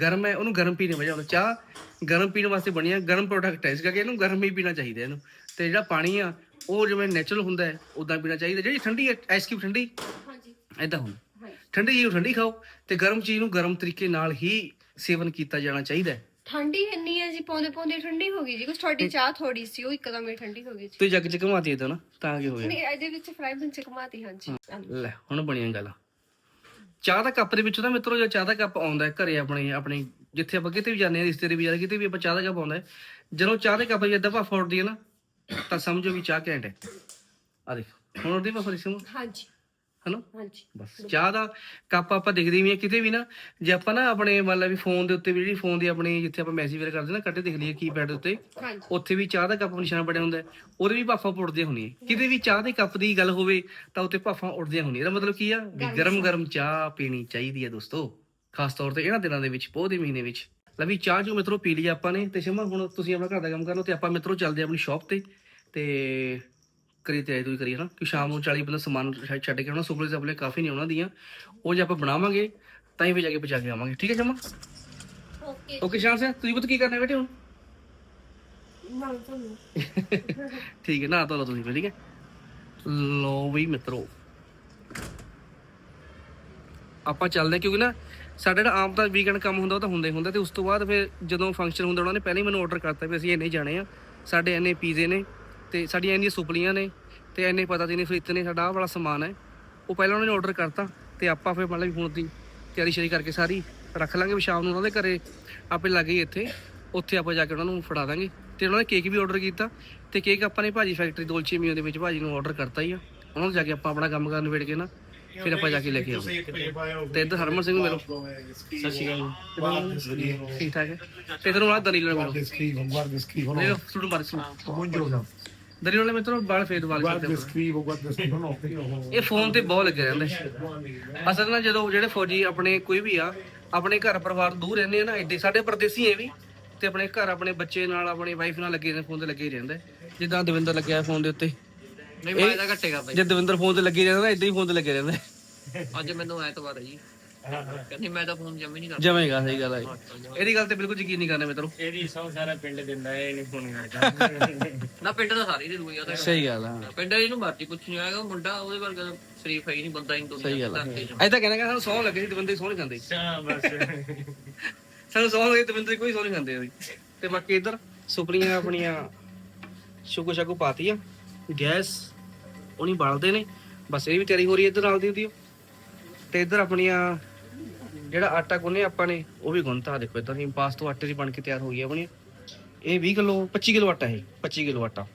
A: ਗਰਮ ਹੈ ਉਹਨੂੰ ਗਰਮ ਪੀਣੇ ਮਜ਼ਾ ਆਉਂਦਾ ਚਾਹ ਗਰਮ ਪੀਣ ਵਾਸਤੇ ਬਣੀ ਹੈ ਗਰਮ ਪ੍ਰੋਡਕਟ ਹੈ ਇਸ ਕਰਕੇ ਇਹਨੂੰ ਗਰਮ ਹੀ ਪੀਣਾ ਚਾਹੀਦਾ ਇਹਨੂੰ। ਤੇ ਜਿਹੜਾ ਪਾਣੀ ਆ ਉਹ ਜਿਵੇਂ ਨੈਚੁਰਲ ਹੁੰਦਾ ਹੈ ਉਦਾਂ ਪੀਣਾ ਚਾਹੀਦਾ। ਜਿਹੜੀ ਠੰਡੀ ਹੈ ਆਈਸ ਕਿਊਬ ਠੰਡੀ?
D: ਹਾਂਜੀ।
A: ਐਦਾਂ ਹੁੰਦਾ।
D: ਹਾਂਜੀ।
A: ਠੰਡੀ ਨੂੰ ਠੰਡੀ ਖਾਓ ਤੇ ਗਰਮ ਚੀਜ਼ ਨੂੰ ਗਰਮ ਤਰੀਕੇ ਨਾਲ ਹੀ ਸੇਵਨ ਕੀਤਾ ਜਾਣਾ ਚਾਹੀਦਾ ਹੈ।
D: ਠੰਡੀ ਇੰਨੀ ਹੈ ਜੀ ਪੌਂਦੇ ਪੌਂਦੇ ਠੰਡੀ ਹੋ ਗਈ ਜੀ। ਕੁਛ ਤੁਹਾਡੀ ਚਾਹ ਥੋੜੀ ਸੀ ਉਹ ਇੱਕਦਮ ਹੀ ਠੰਡੀ ਹੋ ਗਈ ਜੀ।
A: ਤੁਸੀਂ ਜੱਗ ਚ ਘਮਾਤੀ ਇਦਾਂ ਨਾ ਤਾਂ ਕੀ ਹੋਇਆ।
D: ਨਹੀਂ ਇਹਦੇ ਵਿੱਚ ਫਰਾਈ ਬਨ ਚ ਘਮਾਤੀ ਹਾਂਜੀ।
A: ਲੈ ਹੁਣ ਬਣੀਆਂ ਗੱਲ। ਚਾਹ ਦਾ ਕੱਪ ਦੇ ਵਿੱਚ ਨਾ ਮਿੱਤਰੋ ਜੇ ਚਾਹ ਦਾ ਕੱਪ ਆਉਂਦਾ ਹੈ ਘਰੇ ਆਪਣੇ ਆਪਣੇ ਜਿੱਥੇ ਆਪਾਂ ਕਿਤੇ ਵੀ ਜਾਂਦੇ ਹਾਂ ਰਿਸ਼ਤੇ ਦੇ ਵੀ ਜਾਂਦੇ ਕਿਤੇ ਵੀ ਆਪਾਂ ਚਾਹ ਦਾ ਕੱਪ ਆਉਂਦਾ ਹੈ, ਜਦੋਂ ਚਾਹ ਦੇ ਕੱਪ 'ਚ ਏਦਾਂ ਭਾਫ ਉੱਡਦੀ ਹੈ ਨਾ, ਤਾਂ ਸਮਝੋ ਵੀ ਚਾਹ ਘੈਂਟ ਹੈ। ਆ ਦੇਖ, ਹੁਣ ਉਹਦੀ ਭਾਫ ਰਿਸਮ
D: ਹਾਂਜੀ।
A: ਹਨਾ?
D: ਹਾਂਜੀ
A: ਬਸ ਚਾਹ ਦਾ ਕੱਪ ਆਪਾਂ ਦਿਖਦੇ ਵੀ ਆ ਕਿਤੇ ਵੀ ਨਾ ਜੇ ਆਪਾਂ ਨਾ ਆਪਣੇ ਮਤਲਬ ਵੀ ਫੋਨ ਦੇ ਉੱਤੇ ਵੀ ਜਿਹੜੀ ਫੋਨ ਦੀ ਆਪਣੀ ਜਿੱਥੇ ਆਪਾਂ ਮੈਸੇਜ ਵਗੈਰਾ ਕਰਦੇ ਨਾ ਕੱਟੇ ਦਿਖ ਲਈਏ ਕੀਪੈਡ ਉੱਤੇ
D: ਹਾਂਜੀ।
A: ਉੱਥੇ ਵੀ ਚਾਹ ਦਾ ਕੱਪ ਨਿਸ਼ਾਨ ਬਣਿਆ ਹੁੰਦਾ ਹੈ, ਉਹਦੇ ਵੀ ਭਾਫਾਂ ਉੱਡਦੀਆਂ ਹੁੰਦੀਆਂ ਕਿਤੇ ਵੀ ਚਾਹ ਦੇ ਕੱਪ ਦੀ ਗੱਲ ਹੋਵੇ ਤਾਂ ਉੱਤੇ ਭਾਫਾਂ ਉੱਡਦੀਆਂ ਹੁੰਦੀਆਂ ਇਹਦਾ ਮਤਲਬ ਕੀ ਆ? ਵੀ ਗਰਮ ਗਰਮ ਚਾਹ। ਪੀਣੀ ਚਾਹੀਦੀ ਹੈ ਦੋਸਤੋ। ਖਾਸ ਤੌਰ ਤੇ ਇਹਨਾਂ ਦਿਨਾਂ ਦੇ ਵਿੱਚ ਪੋਹ ਦੇ ਮਹੀਨੇ ਵਿੱਚ। ਲੈ ਵੀ ਚਾਹ ਜੋ ਮਿੱਤਰੋ ਪੀ ਲਈ ਆਪਾਂ ਨੇ। ਤੇ ਸ਼ਮਾ ਹੁਣ ਤੁਸੀਂ ਆਪਣਾ ਘਰ ਦਾ ਕੰਮ ਕਰ ਲਓ ਤੇ ਆਪਾਂ ਮਿੱਤਰੋ ਚੱਲਦੇ ਹਾਂ ਆਪਣੀ ਸ਼ਾਪ ਤੇ। ਤੇ ਕਰੀ ਤਿਆਰੀ ਤੂੰ ਕਰੀ ਹਨਾ? ਕਿ ਸ਼ਾਮ ਨੂੰ 40 ਬੰਦਾ ਸਮਾਨ ਛੱਡ- ਛੱਡ ਕੇ ਆਉਣਾ ਸੁਪਰ ਸਪਲੇ ਕਾਫੀ ਨਹੀਂ ਉਹਨਾਂ ਦੀਆਂ। ਉਹ ਜੇ ਆਪਾਂ ਬਣਾਵਾਂਗੇ ਤਾਂ ਹੀ ਵੀ ਜਾ ਕੇ ਪਹੁੰਚਾ ਕੇ ਆਵਾਂਗੇ। ਠੀਕ ਹੈ ਸ਼ਮਾ?
D: ਓਕੇ
A: ਓਕੇ ਸ਼ਾਮ ਸੇ ਤੁਸੀਂ ਪੁੱਤ ਕੀ ਕਰਨਾ ਬੇਟੇ ਹੁਣ? ਠੀਕ ਹੈ ਨਾ ਤਾਂ ਲਓ ਤੁਸੀਂ ਫਿਰ, ਠੀਕ ਹੈ? ਲੋ ਵੀ ਮਿੱਤਰੋ। ਆਪਾਂ ਚੱਲਦੇ ਹਾਂ ਕਿਉਂਕਿ ਨਾ ਸਾਡਾ ਜਿਹੜਾ ਆਮ ਦਾ ਵੀਕਐਂਡ ਕੰਮ ਹੁੰਦਾ ਉਹ ਤਾਂ ਹੁੰਦਾ ਹੀ ਹੁੰਦਾ ਤੇ ਉਸ ਤੋਂ ਬਾਅਦ ਫਿਰ ਜਦੋਂ ਫੰਕਸ਼ਨ ਹੁੰਦਾ ਉਹਨਾਂ ਨੇ ਪਹਿਲਾਂ ਹੀ ਮੈਨੂੰ ਆਰਡਰ ਕਰਤਾ ਵੀ ਅਸੀਂ ਇੰਨੇ ਜਾਣੇ ਆ। ਸਾਡੇ ਇੰਨੇ ਪੀਜ਼ੇ ਨੇ। ਤੇ ਸਾਡੀਆਂ ਇੰਨੀਆਂ ਸੁਪਲੀਆਂ ਨੇ ਤੇ ਇੰਨੇ ਪਤਾ ਨਹੀਂ ਫਿਰ ਇਤਨੇ ਸਾਡਾ ਆਹ ਵਾਲਾ ਸਮਾਨ ਹੈ ਉਹ ਪਹਿਲਾਂ ਉਹਨਾਂ ਨੇ ਆਰਡਰ ਕਰਤਾ ਤੇ ਆਪਾਂ ਫਿਰ ਮਤਲਬ ਹੁਣ ਦੀ ਤਿਆਰੀ ਸ਼ਰੀ ਕਰਕੇ ਸਾਰੀ ਰੱਖ ਲਾਂਗੇ ਵੀ ਸ਼ਾਮ ਨੂੰ ਉਹਨਾਂ ਦੇ ਘਰੇ ਆਪੇ ਲੱਗ ਗਈ ਇੱਥੇ ਉੱਥੇ ਆਪਾਂ ਜਾ ਕੇ ਉਹਨਾਂ ਨੂੰ ਫੜਾ ਦਾਂਗੇ ਤੇ ਉਹਨਾਂ ਨੇ ਕੇਕ ਵੀ ਆਰਡਰ ਕੀਤਾ ਤੇ ਕੇਕ ਆਪਾਂ ਨੇ ਭਾਜੀ ਫੈਕਟਰੀ ਦੋਲਚੀ ਮੀਓ ਦੇ ਵਿੱਚ ਭਾਜੀ ਨੂੰ ਆਰਡਰ ਕਰਤਾ ਹੀ ਆ ਉਹਨਾਂ ਨੂੰ ਜਾ ਕੇ ਆਪਾਂ ਆਪਣਾ ਕੰਮ ਕਰਨ ਵੇੜ ਕੇ ਨਾ ਫਿਰ ਆਪਾਂ ਜਾ ਕੇ ਲੈ ਕੇ ਆਵਾਂਗੇ ਤੇ ਇੱਧਰ ਹਰਮਨ ਸਿੰਘ ਨੂੰ ਮਿਲੋ
E: Stai scrivendo.
A: ਠੀਕ ਠਾਕ ਹੈ ਤੇ ਇਧਰੋਂ ਆ ਦਲੀਲ ਨੂੰ ਮਿਲੋ
E: Guarda e scrivo, guarda scrivo. No.
A: ਲਓ ਸੁਣੋ ਮਾਰ ਸੁਣੋ
E: Buongiorno.
A: ਨੇ ਮਿੱਤਰੋ ਬਾਲ ਫੇਰ ਵਾਲ
E: Guarda
A: ਕਰਦੇ
E: e scrivo, guarda e scrivo. No,
A: ਇਹ ਫੋਨ ਤੇ ਬਹੁਤ ਲੱਗੇ ਰਹਿੰਦੇ ਅਸਲ ਨਾਲ ਜਦੋਂ ਜਿਹੜੇ ਫੌਜੀ ਆਪਣੇ ਕੋਈ ਵੀ ਆ ਆਪਣੇ ਘਰ ਪਰਿਵਾਰ ਦੂਰ ਰਹਿੰਦੇ ਆ ਨਾ ਏਡੇ ਸਾਡੇ ਪਰਦੇਸੀ ਐ ਵੀ ਤੇ ਆਪਣੇ ਘਰ ਆਪਣੇ ਬੱਚੇ ਨਾਲ ਆਪਣੀ ਵਾਈਫ ਨਾਲ ਲੱਗੇ ਨੇ ਫੋਨ ਤੇ ਲੱਗੇ ਹੀ ਰਹਿੰਦੇ। ਜਿੱਦਾਂ ਦਵਿੰਦਰ ਲੱਗਿਆ ਫੋਨ ਦੇ ਉੱਤੇ।
C: ਨਹੀਂ ਮੈਂ ਤਾਂ ਘੱਟੇ ਕਰਦਾ
A: ਜੇ। ਦਵਿੰਦਰ ਫੋਨ ਤੇ ਲੱਗੇ ਰਹਿੰਦਾ ਨਾ ਇਦਾਂ ਹੀ ਫੋਨ ਤੇ ਲੱਗੇ ਰਹਿੰਦੇ।
C: ਅੱਜ ਮੈਨੂੰ ਐਤਵਾਰ ਹੈ ਜੀ। ਕਹਿੰਦੀ ਮੈਂ ਤਾਂ ਫੋਨ ਜੰਮੀ ਨਹੀਂ ਕਰਦਾ
A: ਜਮੇਗਾ ਸਹੀ ਗੱਲ ਹੈ ਇਹਦੀ ਗੱਲ ਤੇ ਬਿਲਕੁਲ ਯਕੀਨ ਨਹੀਂ ਕਰਨਾ ਮਿੱਤਰੋ
F: ਇਹਦੀ ਸੌ ਸਾਰਾ ਪਿੰਡ ਦਿੰਦਾ ਇਹ ਨਹੀਂ ਫੋਨ ਕਰਦਾ
C: ਨਾ ਪਿੰਡ ਦਾ ਸਾਰੀ ਦੀ ਦੂਈ ਆ ਤਾਂ
A: ਸਹੀ ਗੱਲ ਆ।
C: ਪਿੰਡ ਇਹਨੂੰ ਮਰਜ਼ੀ ਪੁੱਛਣੀ ਆਏਗਾ ਮੁੰਡਾ ਉਹਦੇ ਵਰਗਾ ਤਾਂ ਸ਼ਰੀਫ ਹੈ ਹੀ ਨਹੀਂ ਬੰਦਾ ਹੀ ਦੁਨੀਆ
A: ਸਹੀ ਗੱਲ
C: 'ਚ।
A: ਐਦਾਂ ਕਹਿੰਦਾ ਸਾਨੂੰ ਸੌ ਲੱਗੇ ਸੀ ਦਵਿੰਦਰ ਸੌ ਨਹੀਂ ਖਾਂਦੇ
F: ਹਾਂ ਬਸ।
A: ਸਾਨੂੰ ਸੌ ਲੱਗੇ ਦਵਿੰਦਰ ਕੋਈ ਸੌ ਨਹੀਂ ਖਾਂਦੇ ਤੇ ਬਾਕੀ ਇੱਧਰ ਸੁਪਰੀਆਂ ਆਪਣੀਆਂ ਸ਼ੁਕੂ ਸ਼ਕੂ ਪਾਤੀ ਆ ਗੈਸ ਉਹਨੀ ਬਾਲਦੇ ਨੇ। ਬਸ ਇਹ ਵੀ ਤਿਆਰੀ ਹੋ ਰਹੀ ਹੈ ਇੱਧਰ ਨਾਲ ਦੀ ਉਹਦੀ ਤੇ ਇੱਧਰ ਆਪਣੀਆਂ ਜਿਹੜਾ ਆਟਾ ਗੁੰਨੇ ਆਪਾਂ ਨੇ, ਉਹ ਵੀ ਗੁੰਨਤਾ ਦੇਖੋ ਇੱਧਰ ਹੀ ਪਾਸ ਤੋਂ ਆਟੇ ਦੀ ਬਣ ਕੇ ਤਿਆਰ ਹੋ ਗਈ ਆ ਆਪਣੀ। ਇਹ 20 ਕਿਲੋ 25 ਕਿਲੋ ਆਟਾ ਹੈ 25 ਕਿਲੋ ਆਟਾ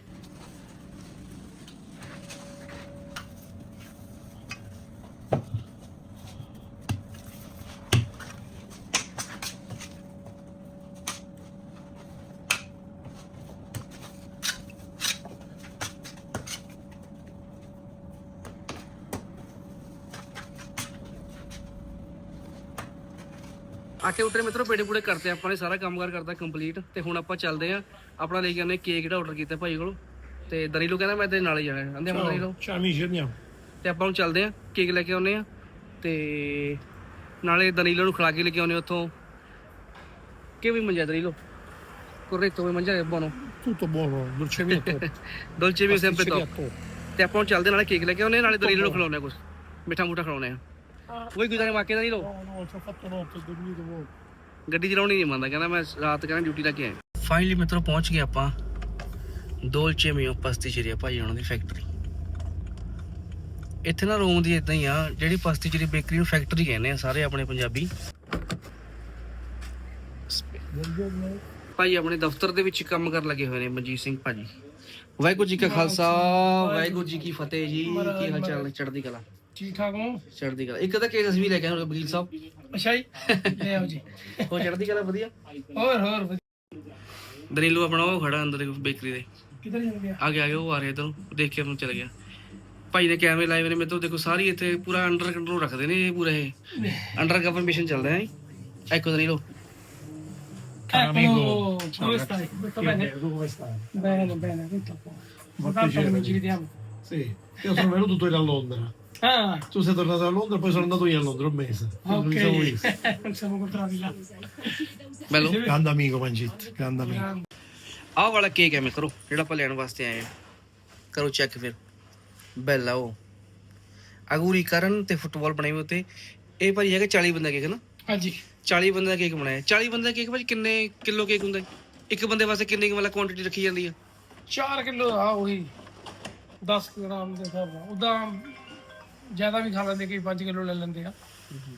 A: ਆਟੇ ਉਟਰੇ ਮਿੱਤਰੋ ਪੇੜੇ ਪੂੜੇ ਕਰਤੇ ਆਪਾਂ ਨੇ ਸਾਰਾ ਕੰਮਕਾਰ ਕਰਤਾ ਕੰਪਲੀਟ ਤੇ ਹੁਣ ਆਪਾਂ ਚੱਲਦੇ ਆ। ਆਪਣਾ ਲੈ ਕੇ ਆਨੇ ਕੇਕ ਜਿਹੜਾ ਆਰਡਰ ਕੀਤਾ ਭਾਈ ਕੋਲੋਂ। ਤੇ ਦਰੀਲੋ ਕਹਿੰਦਾ ਮੈਂ ਤੇ ਨਾਲ ਹੀ ਜਾਣਾ ਕਹਿੰਦੇ ਆਪਾਂ ਦਰੀਲੋ।
E: amici, andiamo.
A: ਤੇ ਆਪਾਂ ਹੁਣ ਚੱਲਦੇ ਆ ਕੇਕ ਲੈ ਕੇ ਆਉਨੇ ਆ। ਤੇ ਨਾਲੇ ਦਰੀਲੋ ਨੂੰ ਖਿਲਾ ਕੇ ਲੈ ਕੇ ਆਉਨੇ ਉੱਥੋਂ। ਕਿ ਵੀ ਮੰਜਾ ਦਰੀਲੋ? corretto come mangiare è buono
E: Tutto buono, dolcemente.
A: dolce mio sempre top. ਤੇ ਆਪਾਂ ਚੱਲਦੇ ਨਾਲੇ ਕੇਕ ਲੈ ਕੇ ਆਉਨੇ ਨਾਲੇ ਦਰੀਲੋ ਨੂੰ ਖਿਲਾਉਨੇ ਆ ਕੁਝ ਮਿੱਠਾ ਮੁੱਠਾ ਖਿਲਾਉਨੇ ਆ। ਕੋਈ ਗੁਜ਼ਾਰੇ ਮਾਕੇ ਦਾ ਨਹੀਂ ਲੋ
E: No, no, ci ho fatto notte, ho dormito poco.
A: ਗੱਡੀ ਚਲਾਉਣੀ ਨਹੀਂ ਮੰਨਦਾ, ਕਹਿੰਦਾ ਮੈਂ ਰਾਤ ਕਹਿੰਦਾ ਡਿਊਟੀ ਲੱਗ ਕੇ ਆਇਆ। ਫਾਈਨਲੀ ਮਿੱਤਰੋ ਪਹੁੰਚ ਗਏ ਆਪਾਂ। ਦੋਲਚੇ ਮੀਓ ਪਸਤੀਚੇਰੀ ਭਾਈ ਉਹਨਾਂ ਦੀ ਫੈਕਟਰੀ ਇੱਥੇ ਨਾ ਰੋਮ ਦੀ ਇਦਾਂ ਹੀ ਆ, ਜਿਹੜੀ ਪਸਤੀਚੇਰੀ ਬੇਕਰੀ ਨੂੰ ਫੈਕਟਰੀ ਕਹਿੰਦੇ ਆ, ਸਾਰੇ ਆਪਣੇ ਪੰਜਾਬੀ।
E: Buongiorno.
A: ਭਾਈ ਆਪਣੇ ਦਫ਼ਤਰ ਦੇ ਵਿੱਚ ਕੰਮ ਕਰਨ ਲੱਗੇ ਹੋਏ ਨੇ ਮਨਜੀਤ ਸਿੰਘ ਭਾਜੀ। ਵਾਹਿਗੁਰੂ ਜੀ ਕਾ ਖਾਲਸਾ, ਵਾਹਿਗੁਰੂ ਜੀ ਕੀ ਫਤਿਹ ਜੀ, ਕੀ ਹਾਲ ਚਾਲ ਚੜ੍ਹਦੀ ਕਲਾ।
B: ਠੀਕ ਠਾਕ ਹੋ?
A: ਚੜ੍ਹਦੀ ਕਲਾ। ਇੱਕ ਤਾਂ ਕੇਸ ਵੀ ਲੈ ਕੇ ਆਏ ਵਕੀਲ ਸਾਹਿਬ।
B: ਅੱਛਾ ਜੀ ਲੈ ਆਓ ਜੀ।
A: ਉਹ ਚੜ੍ਹਦੀ ਕਲਾ ਵਧੀਆ?
B: ਹੋਰ ਹੋਰ
A: ਦਰੀਲੂ ਆਪਣਾ ਉਹ ਖੜਾ ਅੰਦਰ ਬੇਕਰੀ ਦੇ।
B: ਕਿੱਧਰ ਚੱਲ ਗਿਆ
A: ਆ ਗਿਆ ਆ ਗਿਆ ਉਹ ਆ ਰਿਹਾ ਇਧਰੋਂ। ਦੇਖ ਕੇ ਉਹਨੂੰ ਚਲ ਗਿਆ। ਭਾਈ ਨੇ ਕੈਮਰੇ ਲਾਏ ਨੇ ਮੇਰੇ ਤੋਂ ਦੇਖੋ ਸਾਰੀ ਇੱਥੇ ਪੂਰਾ ਅੰਡਰ ਕੰਟਰੋਲ ਰੱਖਦੇ ਨੇ ਇਹ ਪੂਰਾ। ਇਹ ਅੰਡਰ ਕਵਰ ਮਿਸ਼ਨ ਚੱਲਦਾ ਹੈ। ਐਕੋ ਦਨੀ ਲੋ
E: Caro amico.
B: come stai? Tutto bene?
E: Come stai?
B: Bene, bene, tutto a posto. Tanto che non ci vediamo.
E: Sì, io sono venuto ieri a Londra.
B: Ah,
E: Tu sei tornato a Londra, poi sono andato io a Londra un mese.
B: Ok. non siamo incontrati là.
A: ਬੈਲੋ
E: Grande amico Mangit, grande amico.
A: ਆਹ ਵਾਲਾ cake ਹੈ ਮਿੱਤਰੋ ਜਿਹੜਾ ਆਪਾਂ ਲੈਣ ਵਾਸਤੇ ਆਏ ਆ ਕਰੋ ਚੈੱਕ ਫਿਰ ਬੈਲ ਆ ਉਹ ਅਗੂਰੀ ਕਰਨ ਤੇ ਫੁੱਟਬਾਲ ਬਣਾਈ ਹੋਈ ਉੱਤੇ ਇਹ ਭਾਜੀ ਹੈਗਾ 40 ਬੰਦਾ ਕੇਕ ਨਾ
B: ਹਾਂਜੀ
A: 40 ਬੰਦੇ ਦਾ ਕੇਕ ਬਣਾਇਆ 40 ਬੰਦੇ ਦਾ ਕੇਕ ਭਾਜੀ ਕਿੰਨੇ ਕਿਲੋ ਕੇਕ ਹੁੰਦਾ ਹੈ? ਇੱਕ ਬੰਦੇ ਵਾਸਤੇ ਕਿੰਨੀ ਕੁ ਮਤਲਬ ਕੁਆਂਟੀਟੀ ਰੱਖੀ ਜਾਂਦੀ ਆ
B: 4 ਕਿਲੋ ਆ ਉਹੀ 10 ਗ੍ਰਾਮ ਦੇ ਹਿਸਾਬ ਨਾਲ ਉਦਾਂ ਜ਼ਿਆਦਾ ਵੀ ਖਾ ਲੈਂਦੇ ਕਈ 5 ਕਿਲੋ ਲੈ ਲੈਂਦੇ ਆ।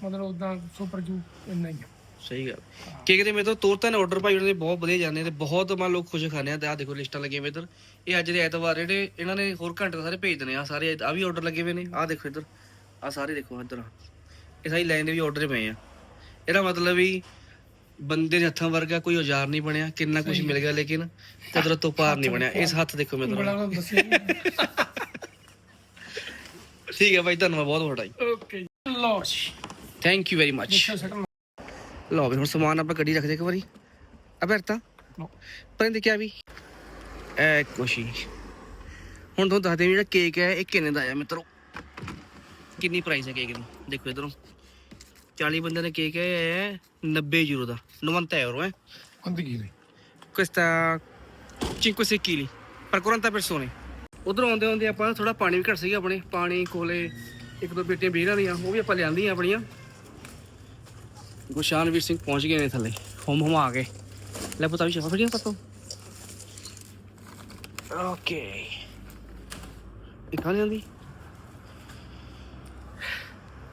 B: ਮਤਲਬ ਉਦਾਂ ਸੁਪਰ ਜੂ ਇੰਨਾ ਹੀ ਆ।
A: ਸਹੀ ਗੱਲ। ਕੇਕ ਦੇ ਮੇਰੇ ਤੋਂ ਤੋਰਤਾ ਨੇ ਆਰਡਰ ਭਾਈ ਉਹਨਾਂ ਦੇ ਬਹੁਤ ਵਧੀਆ ਜਾਂਦੇ ਤੇ ਬਹੁਤ ਮਨ ਲੋਕ ਖੁਸ਼ ਖਾਣੇ ਆ ਤੇ ਆ ਦੇਖੋ ਲਿਸਟਾਂ ਲੱਗੀਆਂ ਵੇ ਇੱਧਰ। ਇਹ ਅੱਜ ਦੇ ਐਤਵਾਰ ਜਿਹੜੇ ਇਹਨਾਂ ਨੇ ਹੋਰ ਘੰਟੇ ਸਾਰੇ ਭੇਜ ਦੇਣੇ ਆ ਸਾਰੇ ਆ ਵੀ ਆਰਡਰ ਲੱਗੇ ਹੋਏ ਨੇ ਆ ਦੇਖੋ ਇੱਧਰ ਆ ਸਾਰੇ ਦੇਖੋ ਇੱਧਰ ਇਹ ਸਾਰੀ ਲਾਈਨ ਦੇ ਵੀ ਆਰਡਰ ਪਏ ਆ। ਇਹਦਾ ਮਤਲਬ ਵੀ ਬੰਦੇ ਦੇ ਹੱਥਾਂ ਵਰਗਾ ਕੋਈ ਔਜ਼ਾਰ ਨਹੀਂ ਬਣਿਆ ਕਿੰਨਾ ਕੁਝ ਮਿਲ ਗਿਆ ਲੇਕਿਨ ਕੁਦਰਤ ਤੋਂ ਪਾਰ ਨਹੀਂ ਬਣਿਆ। ਇਸ ਹੱਥ ਦੇਖੋ ਮੇਰੇ ਤੋਂ।
B: ਦੱਸਿਆ
A: ਠੀਕ ਹੈ ਭਾਈ ਧੰਨਵਾਦ ਬਹੁਤ ਤੁਹਾਡਾ ਜੀ।
B: ਓਕੇ ਜੀ।
A: ਥੈਂਕ ਯੂ ਵੈਰੀ ਮੱਚ
B: ਦੇਖੋ ਸਟਲ
A: ਲਓ ਵੀ ਹੁਣ ਸਮਾਨ ਆਪਾਂ ਗੱਡੀ ਰੱਖਦੇ ਇੱਕ ਵਾਰੀ। ਅਬਰਤਾ ਪਰ ਇਹਦੇ ਕਿਆ ਵੀ। ਐ ਕੋਸ਼ੀ ਹੁਣ ਤੁਹਾਨੂੰ ਦੱਸਦੇ ਵੀ ਜਿਹੜਾ ਕੇਕ ਹੈ ਇਹ ਕਿੰਨੇ ਦਾ ਆਇਆ ਮਿੱਤਰੋ? ਕਿੰਨੀ ਪ੍ਰਾਈਸ ਹੈ ਕੇਕ ਦੀ? ਦੇਖੋ ਇਧਰੋਂ। 40 ਬੰਦਿਆਂ ਦਾ ਕੇਕ ਹੈ 90 ਯੂਰੋ ਦਾ। 90 euro ਹੈ।
E: Quanti chili?
A: questa 5-6 kg per 40 persone ਉਧਰੋਂ ਆਉਂਦੇ ਆਉਂਦੇ ਆਪਾਂ ਥੋੜਾ ਪਾਣੀ ਵੀ ਘਟ ਸੀਗਾ ਆਪਣੇ ਪਾਣੀ ਕੋਲੇ ਇੱਕ ਦੋ ਪੇਟੀਆਂ ਬੀਰਾਂ ਦੀਆਂ ਉਹ ਵੀ ਆਪਾਂ ਲਿਆਂਦੀਆਂ ਆਪਣੀਆਂ। ਗੁਸ਼ਾਨਵੀਰ ਸਿੰਘ ਪਹੁੰਚ ਗਏ ਨੇ ਥੱਲੇ ਹਮ ਹਮ ਆ ਗਏ ਲੈ ਪਤਾ ਵੀ ਸ਼ਫਾ ਫੜੀਆਂ ਪਤੋ ਓਕੇ। ਇਹ ਜਾਂਦੀ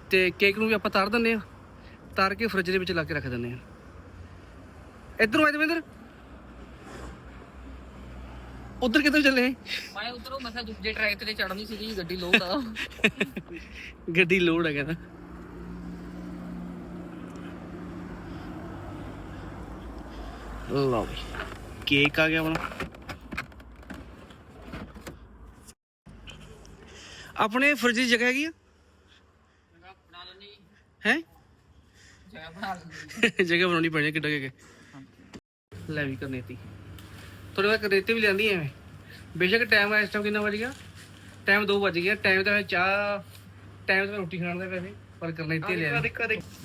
A: ਤੇ ਕੇਕ ਨੂੰ ਵੀ ਆਪਾਂ ਤਾਰ ਦਿੰਨੇ ਆ ਤਾਰ ਕੇ ਫ੍ਰਿਜ ਦੇ ਵਿੱਚ ਲਾ ਕੇ ਰੱਖ ਦਿੰਨੇ ਆ। ਇਧਰੋਂ ਆ ਦਵਿੰਦਰ। ਉਧਰ ਕਿੱਧਰ ਚੱਲੇ?
C: ਮੈਂ ਉਧਰੋਂ ਮੈਂ ਕਿਹਾ ਦੂਜੇ ਟਰੈਕ ਤੇ ਚੜਨੀ ਸੀਗੀ ਗੱਡੀ ਲੋਡ ਆ।
A: ਗੱਡੀ ਲੋਡ ਹੈ ਕਹਿੰਦਾ। ਲਓ ਕੇਕ ਆ ਗਿਆ ਆਪਣਾ। ਆਪਣੇ ਫ੍ਰਿਜ ਦੀ ਜਗ੍ਹਾ ਹੈਗੀ ਆ?
C: ਬਣਾ ਲੈਣੀ
A: ਹੈ?
C: ਜਗ੍ਹਾ ਬਣਾ ਲੈਣੀ
A: ਜਗ੍ਹਾ ਬਣਾਉਣੀ ਪੈਣੀ ਕਿੱਡਾ ਕੇ ਲੈ ਵੀ ਕਰਨੇਤੀ ਥੋੜੇ ਵਾਰ ਕਰਨੇਤੀ ਵੀ ਲਿਆਂਦੀ ਐਵੇਂ। ਬੇਸ਼ੱਕ ਟਾਈਮ ਇਸ ਟਾਈਮ ਕਿੰਨਾ ਵੱਜ ਗਿਆ? ਟਾਈਮ 2 ਵੱਜ ਗਿਆ। ਟਾਈਮ ਤਾਂ ਮੈਂ ਚਾਹ ਟਾਈਮ ਤਾਂ ਮੈਂ ਰੋਟੀ ਖਾਣ ਦਾ ਵੈਸੇ ਪਰ ਕਰਨੇਤੀ ਲਿਆਂਦੀ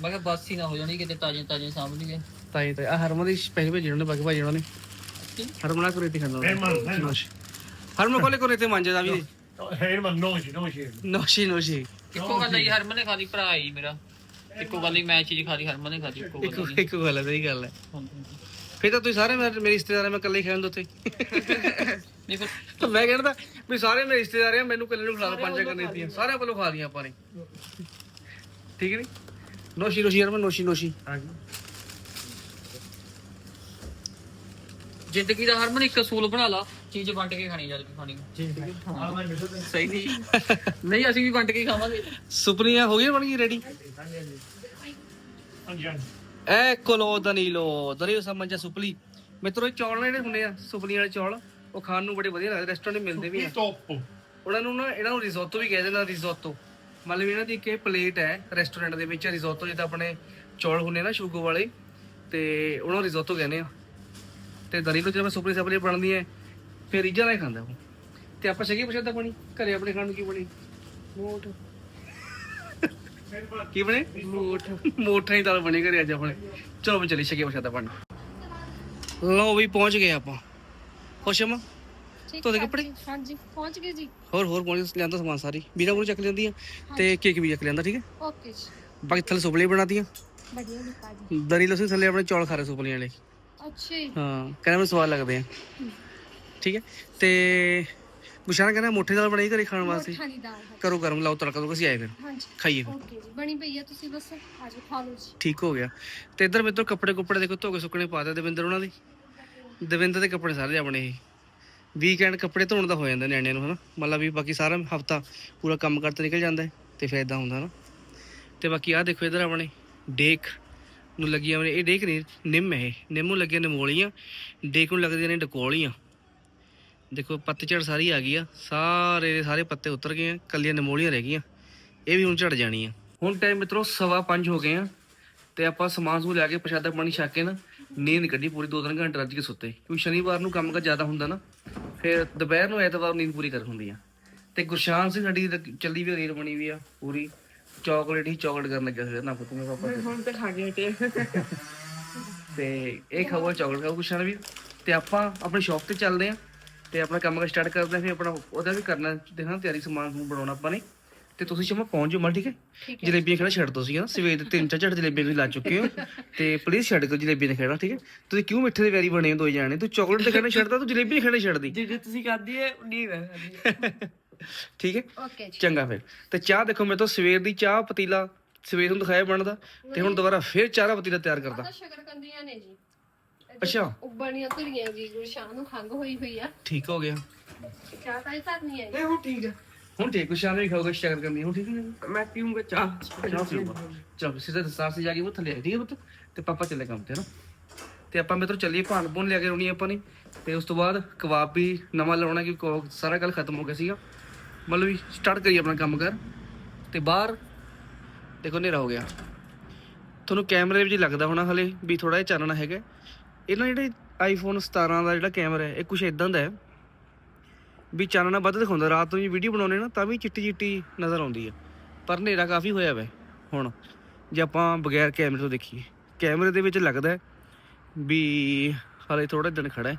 C: ਮੈਂ ਕਿਹਾ ਬੱਸ ਹੀ ਨਾ ਹੋ ਜਾਣੀ ਕਿਤੇ ਤਾਜ਼ੇ ਤਾਜ਼ੇ ਸਾਂਭ ਲਈਏ।
A: ਤਾਈ ਤਾਈ ਆ ਹਰਮਨ ਦੀ ਪਹਿਲੇ ਭੇਜੇ ਉਹਨੇ ਬਾਕੀ ਭਾਈ ਉਹਨਾਂ ਨੇ। ਹਰਮਨ ਆ ਕਰਨੇਤੀ ਖਾਂਦਾ. ਹਰਮਨ ਕੋਲੇ ਕਰਨੇਤੀ ਮੰਜਦਾ ਵੀ।
E: No, Herman, noci, noci.
A: ਨੋਸ਼ੀ ਨੋਸ਼ੀ।
C: ਇੱਕੋ ਗੱਲ ਹੀ ਹਰਮਨ ਨੇ ਖਾਲੀ ਭਰਾ ਹੀ ਮੇਰਾ। ਇੱਕੋ ਗੱਲ ਹੀ ਮੈਂ ਚੀਜ਼ ਖਾਲੀ ਹਰਮਨ ਨੇ ਖਾਲੀ ਇੱਕੋ
A: ਇੱਕ
C: ਗੱਲ ਹੀ
A: ਇੱਕ ਗੱਲ ਹੈ ਸਹੀ ਗੱਲ ਹੈ ਫਿਰ ਤਾਂ ਤੁਸੀਂ ਸਾਰੇ ਮੇਰੇ ਮੇਰੇ ਰਿਸ਼ਤੇਦਾਰ ਆ, ਮੈਂ ਇਕੱਲੇ ਹੀ ਖਾਣ ਦੋ ਉੱਥੇ
C: ਨਹੀਂ ਫਿਰ
A: ਮੈਂ ਕਹਿੰਦਾ ਵੀ ਸਾਰੇ ਮੇਰੇ ਰਿਸ਼ਤੇਦਾਰ ਆ ਮੈਨੂੰ ਇਕੱਲੇ ਨੂੰ ਖਿਲਾ ਦੋ ਪੰਜ ਕਰਨੇਤੀਆਂ ਸਾਰਿਆਂ ਕੋਲੋਂ ਖਾ ਲੀਆਂ ਆਪਾਂ ਨੇ। ਠੀਕ ਨਹੀਂ ਨੋਸ਼ੀ ਨੋਸ਼ੀ ਹਰਮਨ ਨੋਸ਼ੀ ਨੋਸ਼ੀ।
C: ਜ਼ਿੰਦਗੀ ਦਾ ਹਰਮਨ ਇੱਕ ਅਸੂਲ ਬਣਾ ਲਾ ਚੀਜ਼ ਵੰਡ ਕੇ ਖਾਣੀ ਜਦ ਵੀ ਖਾਣੀ। ਸਹੀ ਨਹੀਂ ਨਹੀਂ ਅਸੀਂ ਵੀ ਵੰਡ ਕੇ ਖਾਵਾਂਗੇ।
A: ਸੁਪਨੀਆਂ ਹੋ ਗਈਆਂ ਬਣ ਗਈ ready
E: Andiamo.
A: Eccolo Danilo, Danilo sa mangia supli. ਮਿੱਤਰੋ ਇਹ ਚੌਲ ਨੇ ਜਿਹੜੇ ਹੁੰਦੇ ਆ ਸੁਪਨੀ ਵਾਲੇ ਚੌਲ ਉਹ ਖਾਣ ਨੂੰ ਬੜੇ ਵਧੀਆ ਲੱਗਦੇ ਰੈਸਟੋਰੈਂਟ ਮਿਲਦੇ ਵੀ ਆ।
E: Toppo.
A: ਉਹਨਾਂ ਨੂੰ ਨਾ ਇਹਨਾਂ ਨੂੰ ਰਿਜ਼ੋਤੋ ਵੀ ਕਹਿੰਦੇ ਨੇ ਰਿਜ਼ੋਤੋ ਮਤਲਬ ਇਹਨਾਂ ਦੀ ਇੱਕ ਇਹ ਪਲੇਟ ਹੈ ਰੈਸਟੋਰੈਂਟ ਦੇ ਵਿੱਚ ਰਿਜ਼ੋਤੋ ਜਿੱਦਾਂ ਆਪਣੇ ਚੌਲ ਹੁੰਦੇ ਆ ਨਾ ਸ਼ੂਗੋ ਵਾਲੇ ਤੇ ਉਹਨਾਂ ਨੂੰ ਰਿਜ਼ੋਤੋ ਕਹਿੰਦੇ ਆ। ਤੇ ਦਰੀਲੋ ਜਦੋਂ ਸੁਪਰੀ ਸਪਰੀ ਬਣਦੀ ਹੈ ਫਿਰ ਰੀਝਾਂ ਨਾਲ ਹੀ ਖਾਂਦਾ ਉਹ। ਤੇ ਆਪਾਂ ਛਕੀ ਪੁੱਛਦਾ ਪਾਣੀ ਘਰੇ ਆਪਣੇ ਖਾਣ ਨੂੰ ਕੀ ਬਣੀ? ਮੋਠ। ਕੀ ਬਣੇ? ਮੋਠ। ਮੋਠਾਂ ਹੀ ਦਾਲ ਬਣੀ ਘਰੇ ਅੱਜ ਆਪਣੇ। ਚਲੋ ਵੀ ਚਲੀ ਛਕੀ ਪੁੱਛਦਾ ਪਾਣੀ ਲਓ ਵੀ ਪਹੁੰਚ ਗਏ ਆਪਾਂ। ਖੁਸ਼ ਅਮਾ ਧੋਤੇ ਕੱਪੜੇ?
D: ਹਾਂਜੀ ਪਹੁੰਚ ਗਏ ਜੀ।
A: ਹੋਰ ਹੋਰ ਪਹੁੰਚ ਲਿਆਂਦਾ ਸਮਾਨ ਸਾਰੀ? ਵੀਰਾਂ ਕੋਲ ਚੱਕ ਲੈਂਦੀ ਆ ਤੇ ਕੇਕ ਵੀ ਚੱਕ ਲਿਆਂਦਾ ਠੀਕ ਹੈ
D: ਓਕੇ ਜੀ।
A: ਬਾਕੀ ਥੱਲੇ ਸੁਪਲੀ ਬਣਾਤੀਆਂ।
D: ਵਧੀਆ ਜੀ ਭਾਜੀ।
A: ਦਰੀ ਲਸੀ ਥੱਲੇ ਆਪਣੇ ਚੌਲ ਖਾ ਰਹੇ ਸੁਪਲੀਆਂ ਵਾਲੇ।
D: ਅੱਛਾ ਜੀ।
A: ਹਾਂ ਕਹਿੰਦਾ ਮੈਨੂੰ ਸਵਾਦ ਲੱਗਦੇ ਆ। ਠੀਕ ਹੈ ਤੇ ਗੁਸ਼ਾਨ ਕਹਿੰਦਾ ਮੋਠੇ ਦਾਲ ਬਣਾਈ ਘਰੇ ਖਾਣ ਵਾਸਤੇ।
D: ਮੋਠਾਂ ਦੀ ਦਾਲ ਹੈ
A: ਕਰੋ ਗਰਮ ਲਾਓ ਤੜਕਾ ਤੋਂ ਅਸੀਂ ਆਏ ਫਿਰ।
D: ਹਾਂਜੀ।
A: ਖਾਈਏ ਫਿਰ।
D: ਓਕੇ ਜੀ। ਬਣੀ ਪਈ ਆ ਤੁਸੀਂ ਬਸ ਆਜੋ ਖਾ ਲਓ ਜੀ।
A: ਠੀਕ ਹੋ ਗਿਆ। ਤੇ ਇੱਧਰ ਮਿੱਤਰ ਕੱਪੜੇ ਕੁੱਪੜੇ ਦੇਖੋ ਧੋ ਕੇ ਸੁੱਕਣੇ ਪਾ ਦੇ ਦਵਿੰਦਰ ਉਹਨਾਂ ਦੇ। ਦਵਿੰਦਰ ਦੇ ਕੱਪੜੇ ਸਾਰੇ ਆਪਣੇ ਇਹ। ਵੀਕਐਂਡ ਕੱਪੜੇ ਧੋਣ ਦਾ ਹੋ ਜਾਂਦਾ ਨਿਆਣਿਆਂ ਨੂੰ ਹਨਾ। ਮਤਲਬ ਵੀ ਬਾਕੀ ਸਾਰਾ ਹਫਤਾ ਪੂਰਾ ਕੰਮ ਕਰਤੇ ਨਿਕਲ ਜਾਂਦਾ ਹੈ ਤੇ ਫਿਰ ਇਦਾਂ ਹੁੰਦਾ ਨਾ ਤੇ ਬਾਕੀ ਆਹ ਦੇਖੋ ਇੱਧਰ ਆਪਣੇ ਡੇਕ ਨੂੰ ਲੱਗੀਆਂ ਨੇ ਇਹ ਡੇਕ ਨਹੀਂ ਨਿੰਮ ਹੈ ਇਹ। ਨਿੰਮ ਨੂੰ ਲੱਗੀਆਂ ਨਮੋਲੀਆਂ ਡੇਕ ਨੂੰ ਲੱਗਦੀਆਂ ਨੇ ਡਕੋਲੀਆਂ। ਦੇਖੋ ਪੱਤਝੜ ਸਾਰੀ ਆ ਗਈ ਆ। ਸਾਰੇ ਦੇ ਸਾਰੇ ਪੱਤੇ ਉਤਰ ਗਏ ਆ ਕੱਲੀਆਂ ਨਮੋਲੀਆਂ ਰਹਿ ਗਈਆਂ। ਇਹ ਵੀ ਹੁਣ ਝੜ ਜਾਣੀ ਆ। ਹੁਣ ਟਾਈਮ ਮਿੱਤਰੋ ਸਵਾ ਪੰਜ ਹੋ ਗਏ ਆ ਤੇ ਆਪਾਂ ਸਮਾਨ ਸਮੂਨ ਲਿਆ ਕੇ ਪ੍ਰਸ਼ਾਦਾ ਪਾਣੀ ਛਕ ਕੇ ਨਾ ਨੀਂਦ ਕੱਢੀ ਪੂਰੀ 2-3 ਘੰਟੇ ਰੱਜ ਕੇ ਸੁੱਤੇ। ਕਿਉਂਕਿ ਸ਼ਨੀਵਾਰ ਨੂੰ ਕੰਮ ਕਾ ਜ਼ਿਆਦਾ ਹੁੰਦਾ ਨਾ ਫਿਰ ਦੁਪਹਿਰ ਨੂੰ ਐਤਵਾਰ ਨੀਂਦ ਪੂਰੀ ਕਰ ਹੁੰਦੀ ਆ। ਤੇ ਗੁਰਸ਼ਾਨ ਸਿੰਘ ਸਾਡੀ ਚੱਲੀ ਵੀ ਰੀਲ ਬਣੀ ਵੀ ਆ ਪੂਰੀ। ਚਾਕਲੇਟ ਹੀ ਚਾਕਲੇਟ ਕਰਨ ਲੱਗਿਆ ਸੀ ਨਾ ਪੁੱਤ ਪਾਪਾ ਹੁਣ ਤੇ ਖਾ ਗਏ ਤੇ ਤੇ ਇਹ ਖਾਓ ਚਾਕਲੇਟ ਖਾਓ ਗੁਰਸ਼ਾਨ ਵੀ ਤੇ ਆਪਾਂ ਆਪਣੀ ਸ਼ਾਪ ਤੇ ਚੱਲਦੇ ਆ। ਤੇ ਆਪਣਾ ਕੰਮ ਕਰ ਸਟਾਰਟ ਕਰਦੇ ਆ ਫਿਰ ਆਪਣਾ ਉਹਦਾ ਵੀ ਕਰਨਾ ਦੇਖਣਾ ਤਿਆਰੀ ਸਮਾਨ ਸਮੂਨ ਬਣਾਉਣਾ ਆਪਾਂ ਨੇ। ਤੇ ਤੁਸੀਂ ਸ਼ਮਾ ਪਹੁੰਚ ਜਾਓ ਮਲ ਠੀਕ ਹੈ?
D: ਠੀਕ ਹੈ।
A: ਜਲੇਬੀਆਂ ਖੜਾ ਛੱਡ ਦੋ ਸੀ ਨਾ ਸਵੇਰ ਦੇ ਤਿੰਨ ਚਾਰ ਝੜ ਜਲੇਬੀਆਂ ਤੁਸੀਂ ਲਾ ਚੁੱਕੇ ਹੋ। ਤੇ ਪਲੀਜ਼ ਛੱਡ ਦਿਓ ਜਲੇਬੀਆਂ ਦੇ ਖੜਾ ਠੀਕ ਹੈ? ਤੁਸੀਂ ਕਿਉਂ ਮਿੱਠੇ ਦੇ ਵੈਰੀ ਬਣੇ ਹੋ ਦੋ ਜਾਣੇ? ਤੂੰ ਚਾਕਲੇਟ ਦੇ ਖੜਾ ਛੱਡਦਾ ਤੂੰ ਜਲੇਬੀ ਦੇ ਖੜਾ ਛੱਡਦੀ।
C: ਜੇ ਤੁਸੀਂ ਕਰਦੀ ਏ ਉਨੀ
A: ਠੀਕ ਹੈ?
D: ਓਕੇ ਜੀ।
A: ਚੰਗਾ ਫਿਰ। ਤੇ ਚਾਹ ਦੇਖੋ ਮੇਰੇ ਤੋਂ ਸਵੇਰ ਦੀ ਚਾਹ ਪਤੀਲਾ ਸਵੇਰ ਨੂੰ ਦਿਖਾਇਆ ਬਣਦਾ ਤੇ ਹੁਣ ਦੁਬਾਰਾ ਫਿਰ ਚਾਹ ਦਾ ਪਤੀਲਾ ਤਿਆਰ ਕਰਦਾ।
D: ਤਾਂ ਸ਼ਕਰ ਕੰਦੀਆਂ ਨੇ ਜੀ।
A: ਅੱਛਾ।
D: ਉਬਲਣੀਆਂ ਧਰੀਆਂ ਜੀ ਗੁਰਸ਼ਾਨ ਨੂੰ ਖੰਗ ਹੋਈ ਹੋਈ ਆ।
A: ਠੀਕ ਹੋ ਗਿਆ।
D: ਚਾਹ ਤਾਂ ਇਹ ਧਰਨੀ ਹੈ ਜੀ।
A: ਇਹ ਹੁਣ ਠੀਕ ਹੈ ਹੁਣ ਠੀਕ ਕੁਸ਼ਾਨ ਵੀ ਖਾਓਗੇ ਸ਼ਕਰ ਕਰਨੀ ਹੁਣ ਠੀਕ ਹੈ
C: ਮੈਂ ਪੀਉਂਗਾ ਚਾਹ।
A: ਚਾਹ ਪੀਊਗਾ ਚਲ ਸਿੱਧਾ ਦਸਤਾਰ ਸੇ ਜਾ ਕੇ ਉਹ ਥੱਲੇ ਠੀਕ ਹੈ ਪੁੱਤ? ਤੇ ਪਾਪਾ ਚੱਲੇ ਕੰਮ ਤੇ ਨਾ ਤੇ ਆਪਾਂ ਤੋਂ ਚੱਲੀਏ ਭਾਨ ਭੁਨ ਲਿਆ ਕੇ ਰੋਣੀ ਆਪਾਂ ਨੇ। ਤੇ ਉਸ ਤੋਂ ਬਾਅਦ ਕਬਾਬ ਵੀ ਨਵਾਂ ਲਾਉਣਾ ਕਿ ਕੋ- ਸਾਰਾ ਕੱਲ ਖਤਮ ਹੋ ਗਿਆ ਸੀਗਾ। ਮਤਲਬ ਵੀ ਸਟਾਰਟ ਕਰੀਏ ਆਪਣਾ ਕੰਮ ਕਰ। ਤੇ ਬਾਹਰ ਦੇਖੋ ਹਨੇਰਾ ਹੋ ਗਿਆ। ਤੁਹਾਨੂੰ ਕੈਮਰੇ ਵਿੱਚ ਲੱਗਦਾ ਹੋਣਾ ਹਲੇ ਵੀ ਥੋੜਾ ਜਿਹਾ ਚਾਨਣਾ ਹੈਗਾ। ਇਹਨਾਂ ਜਿਹੜੇ ਆਈਫੋਨ 17 ਦਾ ਜਿਹੜਾ ਕੈਮਰਾ ਹੈ, ਇਹ ਕੁਝ ਇਦਾਂ ਦਾ ਹੈ ਵੀ ਚਾਨਣਾ ਵੱਧ ਦਿਖਾਉਂਦਾ, ਰਾਤ ਨੂੰ ਜੀ ਵੀਡੀਓ ਬਣਾਉਨੇ ਨਾ, ਤਾਂ ਵੀ ਚਿੱਟੀ ਚਿੱਟੀ ਨਜ਼ਰ ਆਉਂਦੀ ਹੈ। ਪਰ ਹਨੇਰਾ ਕਾਫੀ ਹੋਇਆ ਵੈ ਹੁਣ, ਜੇ ਆਪਾਂ ਬਗੈਰ ਕੈਮਰੇ ਤੋਂ ਦੇਖੀਏ। ਕੈਮਰੇ ਦੇ ਵਿੱਚ ਲੱਗਦਾ ਵੀ ਹਾਲੇ ਥੋੜਾ ਦਿਨ ਖੜਾ ਹੈ।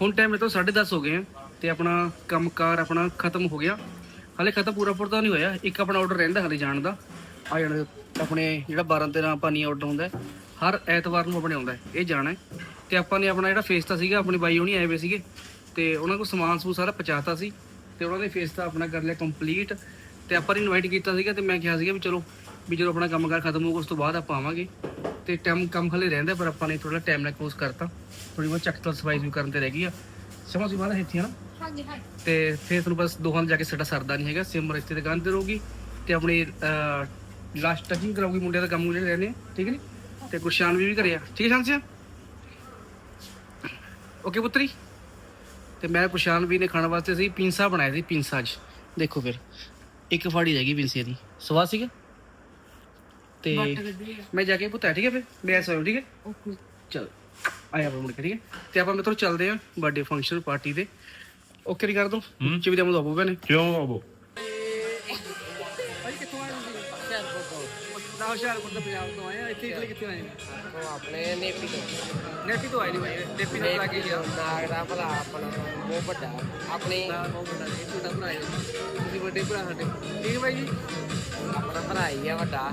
A: ਹੁਣ ਟਾਈਮ ਤੋਂ 10:30 ਹੋ ਗਏ ਆ ਤੇ ਆਪਣਾ ਕੰਮਕਾਰ ਆਪਣਾ ਖਤਮ ਹੋ ਗਿਆ। ਹਾਲੇ ਖਤਮ ਪੂਰਾ ਪੂਰਾ ਤਾਂ ਨਹੀਂ ਹੋਇਆ, ਇੱਕ ਆਪਣਾ ਆਰਡਰ ਰਹਿੰਦਾ ਹਾਲੇ ਜਾਣ ਦਾ। ਆ ਜਾਣਾ, ਆਪਣੇ ਜਿਹੜਾ 12 13 ਪਾਣੀ ਆਰਡਰ ਹੁੰਦਾ ਹਰ ਐਤਵਾਰ ਨੂੰ ਆਪਣੇ ਆਉਂਦਾ ਹੈ, ਇਹ ਜਾਣਾ ਹੈ। ਤੇ ਆਪਾਂ ਨੇ ਆਪਣਾ ਜਿਹੜਾ ਫੇਸਤਾ ਸੀਗਾ ਆਪਣੀ ਬਾਈ ਹੋਣੀ ਆਏ ਹੋਏ ਸੀਗੇ। ਤੇ ਉਹਨਾਂ ਕੋਲ ਸਮਾਨ ਸਮੂਨ ਸਾਰਾ ਪਹੁੰਚਾਤਾ ਸੀ। ਤੇ ਉਹਨਾਂ ਨੇ ਫੇਸਤਾ ਆਪਣਾ ਕਰ ਲਿਆ ਕੰਪਲੀਟ ਤੇ ਆਪਾਂ ਨੇ ਇਨਵਾਈਟ ਕੀਤਾ ਸੀਗਾ ਤੇ ਮੈਂ ਕਿਹਾ ਸੀਗਾ ਵੀ ਚਲੋ ਵੀ ਜਦੋਂ ਆਪਣਾ ਕੰਮਕਾਰ ਖਤਮ ਹੋਊਗਾ ਉਸ ਤੋਂ ਬਾਅਦ ਆਪਾਂ ਆਵਾਂਗੇ। ਤੇ ਟਾਈਮ ਕੰਮ ਖਲੇ ਰਹਿੰਦਾ ਪਰ ਆਪਾਂ ਨੇ ਥੋੜਾ ਟਾਈਮ ਨਾਲ ਕੋਸ ਕਰਤਾ। ਥੋੜੀ ਬਹੁਤ ਚੱਕਤਲ ਸਫ਼ਾਈ ਵੀ ਕਰਨ ਤੇ ਰਹਿ ਗਈ ਆ। ਸਮਝ ਸੀ ਬਾਅਦ ਇੱਥੇ ਆ ਨਾ?
D: ਹਾਂਜੀ ਹਾਂਜੀ।
A: ਤੇ ਫਿਰ ਤੁਹਾਨੂੰ ਬਸ ਦੋਹਾਂ ਨੂੰ ਜਾ ਕੇ ਸਾਡਾ ਸਰਦਾ ਨਹੀਂ ਹੈਗਾ ਸਿਮਰ ਇੱਥੇ ਦੁਕਾਨ ਤੇ ਰਹੂਗੀ ਤੇ ਆਪਣੀ ਲਾਸਟ ਟਚਿੰਗ ਕਰਾਉਗੀ ਮੁੰਡਿਆਂ ਦਾ ਕੰਮ ਜਿਹੜੇ ਰਹਿੰਦੇ ਆ ਠੀਕ ਹੈ ਨੀ? ਤੇ ਗੁਰਸ਼ਾਨ ਵੀ ਵੀ ਕਰਿਆ ਠੀਕ ਹੈ ਸ਼ਾਂਸਿਆ ਓਕੇ ਪੁੱਤਰੀ। ਤੇ ਮੈਂ ਗੁਰਸ਼ਾਨ ਵੀ ਨੇ ਖਾਣ ਵਾਸਤੇ ਸੀ ਪਿੰਸਾ ਬਣਾਇਆ ਸੀ ਪਿੰਸਾ ਅੱਜ। ਦੇਖੋ ਫਿਰ ਇੱਕ ਫਾੜੀ ਰਹਿ ਗਈ ਪਿੰਸੇ ਦੀ। ਸਵਾਦ ਸੀਗਾ? ਤੇ ਮੈਂ ਜਾ ਕੇ ਪੁੱਤਾ ਠੀਕ ਹੈ ਫਿਰ? ਮੈਂ ਸੋਇਓ ਠੀਕ ਹੈ? ਓਕੇ ਚਲ ਆਇਆ ਆਪਾਂ ਮੁੜ ਕੇ ਠੀਕ ਹੈ? ਤੇ ਆਪਾਂ ਮਿੱਤਰੋ ਚੱਲਦੇ ਆਂ ਬਰਥਡੇ ਫੰਕਸ਼ਨ ਪਾਰਟੀ ਤੇ। ਓਕੇ ਨਹੀਂ ਕਰ ਦੋ? ਚਿਵੀ ਦੇ ਮੁੰਡਾ ਬੋਬੇ ਨੇ
E: ਕਿਉਂ ਬਾਬੂ
A: ਹੁਸ਼ਿਆਰਪੁਰ ਤੋਂ ਤੋਂ ਪੰਜਾਬ ਤੋਂ ਆਏ ਆ ਇੱਥੇ ਇਟਲੀ ਕਿੱਥੇ ਆਏ
G: ਉਹ ਆਪਣੇ ਨੇਪੀ ਤੋਂ।
A: ਨੇਪੀ ਤੋਂ ਆਏ ਨਹੀਂ ਭਾਈ ਨੇਪੀ ਤੋਂ ਲੱਗੇ ਗਿਆ
G: ਨਾਗ ਦਾ ਭਲਾ ਆਪਣਾ ਬਹੁਤ ਵੱਡਾ ਆਪਣੀ।
A: ਬਹੁਤ ਵੱਡਾ ਜੀ ਛੋਟਾ ਭਰਾ ਹੈ ਤੁਸੀਂ ਵੱਡੇ ਭਰਾ ਸਾਡੇ ਠੀਕ ਹੈ ਭਾਈ ਜੀ?
G: ਆਪਣਾ ਭਰਾ ਹੀ ਆ ਵੱਡਾ।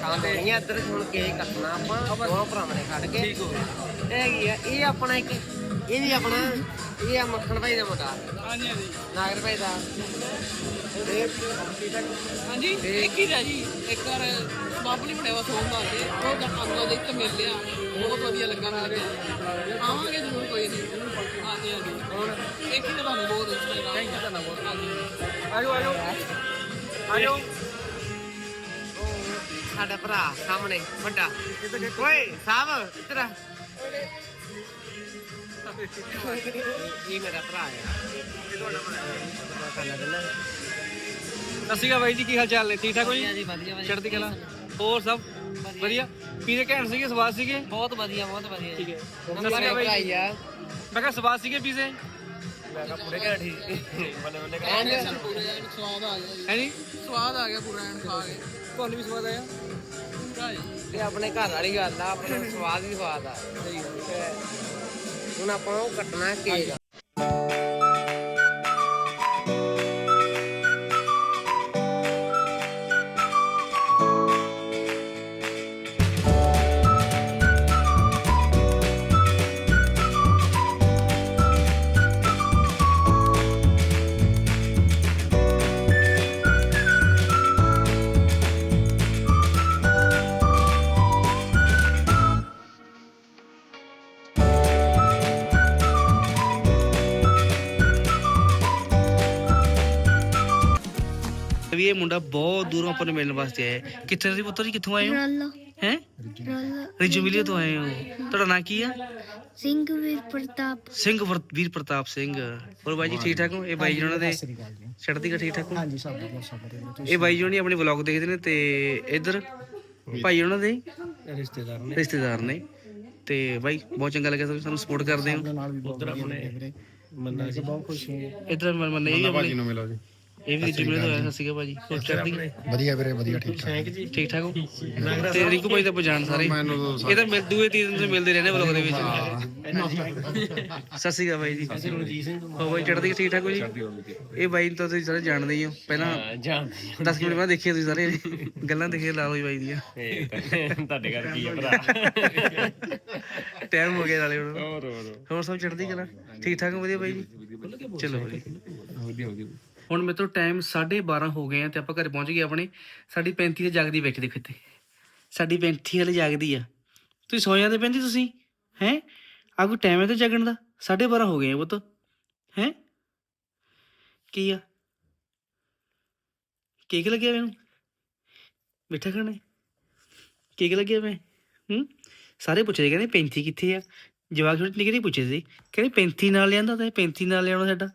G: ਖਾਂਦੇ ਨਹੀਂ ਇੱਧਰ ਹੁਣ ਕੇਕ ਕੱਟਣਾ ਆਪਾਂ ਦੋ ਭਰਾਵਾਂ ਨੇ ਖੜ ਕੇ।
A: ਠੀਕ ਹੋ
G: ਇਹ ਹੈਗੀ ਆ ਇਹ ਆਪਣਾ ਇੱਕ ਇਹ ਵੀ ਆਪਣਾ ਇਹ ਆ ਮੱਖਣ ਭਾਈ ਦਾ ਮੁੰਡਾ।
C: ਹਾਂਜੀ ਹਾਂਜੀ।
G: ਨਾਗਰ ਭਾਈ ਦਾ।
C: ਹਾਂਜੀ? ਇੱਕ ਹੀ ਰਹਿ ਜੀ ਇੱਕ ਵਾਰ ਬਾਬਲੀ ਤੇ ਦਾ ਇੱਕ ਮਿਲ ਲਿਆ ਬਹੁਤ ਵਧੀਆ ਲੱਗਾ ਮਿਲ ਕੇ ਆਵਾਂਗੇ ਜ਼ਰੂਰ ਕੋਈ ਨਹੀਂ ਹਾਂਜੀ ਹਾਂਜੀ। ਹੁਣ ਇੱਕ ਹੀ ਤਾਂ ਤੁਹਾਨੂੰ ਬਹੁਤ ਅੱਛਾ ਲੱਗਾ। ਥੈਂਕ ਯੂ ਤੁਹਾਨੂੰ ਬਹੁਤ ਹਾਂਜੀ।
A: ਆਜੋ ਆਜੋ। ਆਜੋ।
G: ਉਹ ਸਾਡਾ ਭਰਾ ਸਾਹਮਣੇ ਵੱਡਾ। ਓਏ ਸਾਹਿਬ ਇੱਧਰ ਆ। ਇਹ ਮੇਰਾ ਭਰਾ ਹੈ ਇਹ ਤੁਹਾਡਾ ਭਰਾ ਹੈ
A: ਸਤਿ ਸ਼੍ਰੀ ਅਕਾਲ ਬਾਈ ਜੀ ਕੀ ਹਾਲ ਚਾਲ ਨੇ? ਠੀਕ ਠਾਕ ਹੋ ਜੀ?
G: ਜੀ ਵਧੀਆ ਵਧੀਆ।
A: ਚੜ੍ਹਦੀ ਕਲਾ? ਹੋਰ ਸਭ ਵਧੀਆ? ਪੀਰੇ ਘੈਂਟ ਸੀਗੇ ਸਵਾਦ ਸੀਗੇ?
G: ਬਹੁਤ ਵਧੀਆ ਬਹੁਤ ਵਧੀਆ
A: ਠੀਕ ਹੈ।
G: ਨੰਬਰ
A: ਸਤਿ ਸ਼੍ਰੀ ਅਕਾਲ ਬਾਈ
G: ਭਰਾ
A: ਜੀ।
G: ਹੀ ਆ
A: ਮੈਂ ਕਿਹਾ ਸਵਾਦ ਸੀਗੇ ਪੀਜ਼ੇ
C: ਪੂਰੇ ਐਨ ਸਵਾਦ ਆ ਗਿਆ
A: ਹੈ ਜੀ?
C: ਸਵਾਦ ਆ ਗਿਆ ਪੂਰਾ ਐਨ ਖਾ ਕੇ।
A: ਤੁਹਾਨੂੰ ਵੀ ਸਵਾਦ ਆਇਆ?
C: ਪੂਰਾ ਜੀ
G: ਇਹ ਆਪਣੇ ਘਰ ਵਾਲੀ ਗੱਲ ਆ ਆਪਣੇ ਸਵਾਦ ਹੀ ਸਵਾਦ ਆ। ਹੁਣ ਆਪਾਂ ਉਹ ਕੱਟਣਾ ਕੇਕ।
A: ਇਹ ਮੁੰਡਾ ਬਹੁਤ ਦੂਰੋਂ ਆਪਾਂ ਨੂੰ ਮਿਲਣ ਵਾਸਤੇ ਆਇਆ ਹੈ। ਕਿੱਥੇ ਸੀ ਪੁੱਤਰ ਜੀ? ਕਿੱਥੋਂ ਆਏ ਹੋ?
H: ਰੋਲੋ।
A: ਹੈ?
H: ਰੋਲੋ।
A: ਰਿਜੂਮਿਲੀਆ ਤੋਂ ਆਏ ਹੋ। ਤੁਹਾਡਾ ਨਾਂ ਕੀ ਆ?
H: ਸਿੰਘ ਵੀਰ ਪ੍ਰਤਾਪ।
A: ਸਿੰਘ ਵਰ- ਵੀਰ ਪ੍ਰਤਾਪ ਸਿੰਘ। ਹੋਰ ਬਾਈ ਜੀ ਠੀਕ ਠਾਕ ਹੋ? ਇਹ ਬਾਈ ਜੀ ਉਹਨਾਂ ਦੇ ਕਾ ਠੀਕ ਠਾਕ ਹੋ? ਹਾਂਜੀ ਸਭ ਵਧੀਆ ਸਭ ਵਧੀਆ। ਇਹ ਬਾਈ ਜੀ ਹੋਣੀ ਆਪਣੇ ਵਲੌਗ ਦੇਖਦੇ ਨੇ ਤੇ ਇੱਧਰ ਭਾਈ ਉਹਨਾਂ ਦੇ
E: ਰਿਸ਼ਤੇਦਾਰ ਨੇ।
A: ਰਿਸ਼ਤੇਦਾਰ ਨੇ। ਤੇ ਬਾਈ ਬਹੁਤ ਚੰਗਾ ਲੱਗਿਆ ਤੁਸੀਂ ਸਾਨੂੰ ਸਪੋਰਟ ਕਰਦੇ ਹੋ।
E: ਉਧਰ ਆਪਣੇ ਮੰਨਾ ਜੀ। ਬਹੁਤ ਖੁਸ਼ ਹਾਂ।
A: ਇੱਧਰ ਮਨ ਮਨ ਇਹ ਆਪਣੇ
E: ਨੂੰ ਮਿਲੋ ਜੀ।
A: ਇਹ ਵੀ ਜਿਵੇਂ ਤੋਂ ਆਇਆ ਸੀਗਾ ਭਾਜੀ। ਹੋਰ ਚੜ੍ਹਦੀ
E: ਵਧੀਆ ਵੀਰੇ ਵਧੀਆ ਠੀਕ ਠਾਕ।
A: ਠੀਕ ਠਾਕ ਹੋ? ਤੇ ਰਿੰਕੂ ਭਾਈ ਤਾਂ ਆਪਾਂ ਜਾਣ ਸਾਰੇ ਇਹ ਤਾਂ ਮਿਲ ਦੂਏ ਤੀਨ ਦਿਨ ਮਿਲਦੇ ਰਹਿੰਦੇ ਵਲੌਗ ਦੇ ਵਿੱਚ। ਸਤਿ ਸ਼੍ਰੀ ਅਕਾਲ ਬਾਈ ਜੀ। ਹੋ ਬਾਈ ਚੜ੍ਹਦੀ ਠੀਕ ਠਾਕ ਹੋ ਜੀ? ਇਹ ਬਾਈ ਨੂੰ ਤਾਂ ਤੁਸੀਂ ਸਾਰੇ ਜਾਣਦੇ ਹੀ ਹੋ। ਪਹਿਲਾਂ
F: ਜਾਣਦੇ
A: 10 ਮਿੰਟ ਬਾਅਦ ਦੇਖਿਆ ਤੁਸੀਂ ਸਾਰੇ। ਗੱਲਾਂ ਦੇਖੇ ਲਾ ਹੋਈ ਬਾਈ ਦੀਆਂ।
F: ਤੁਹਾਡੇ ਘਰ ਕੀ ਹੈ ਭਰਾ?
A: ਟਾਈਮ ਹੋ ਗਿਆ ਨਾਲੇ ਹੁਣ।
F: ਹੋਰ ਹੋਰ।
A: ਹੋਰ ਸਭ ਚੜ੍ਹਦੀ ਕਲਾ? ਠੀਕ ਠਾਕ ਵਧੀਆ ਬਾਈ ਜੀ? ਚਲੋ ਵਧੀਆ।
F: ਵਧੀਆ ਵਧੀਆ।
A: ਹੁਣ ਮੇਰੇ ਤੋਂ ਟਾਈਮ 12:30 ਹੋ ਗਏ ਆ ਤੇ ਆਪਾਂ ਘਰੇ ਪਹੁੰਚ ਗਏ ਆਪਣੇ, ਸਾਡੀ 35 ਤੇ ਜਾਗਦੀ ਵੇਖ ਦੇਖੋ ਇੱਥੇ। ਸਾਡੀ 35 ਵਾਲੇ ਜਾਗਦੀ ਆ। ਤੁਸੀਂ ਸੌ ਜਾਂਦੇ ਪੈਂਦੀ ਤੁਸੀਂ? ਹੈ? ਆ ਕੋਈ ਟਾਈਮ ਹੈ ਤੇ ਜਾਗਣ ਦਾ? 12:30 ਹੋ ਗਏ ਆ ਪੁੱਤ। ਹੈ? ਕੀ ਆ? ਕੇਕ ਲੱਗਿਆ ਮੈਨੂੰ ਮਿੱਠਾ ਖਾਣਾ? ਹੈ? ਕੇਕ ਲੱਗਿਆ ਮੈਂ ਹੂੰ? ਸਾਰੇ ਪੁੱਛਦੇ ਕਹਿੰਦੇ 35 ਕਿੱਥੇ ਆ? ਜਵਾਕ ਛੋਟੇ ਨਿੱਕੇ ਨਹੀਂ ਪੁੱਛੇ ਸੀ। ਕਹਿੰਦੇ 35 ਨਾਲ ਲਿਆਂਦਾ ਤਾਂ 35 ਨਾਲ ਲਿਆਉਣਾ ਸਾਡਾ।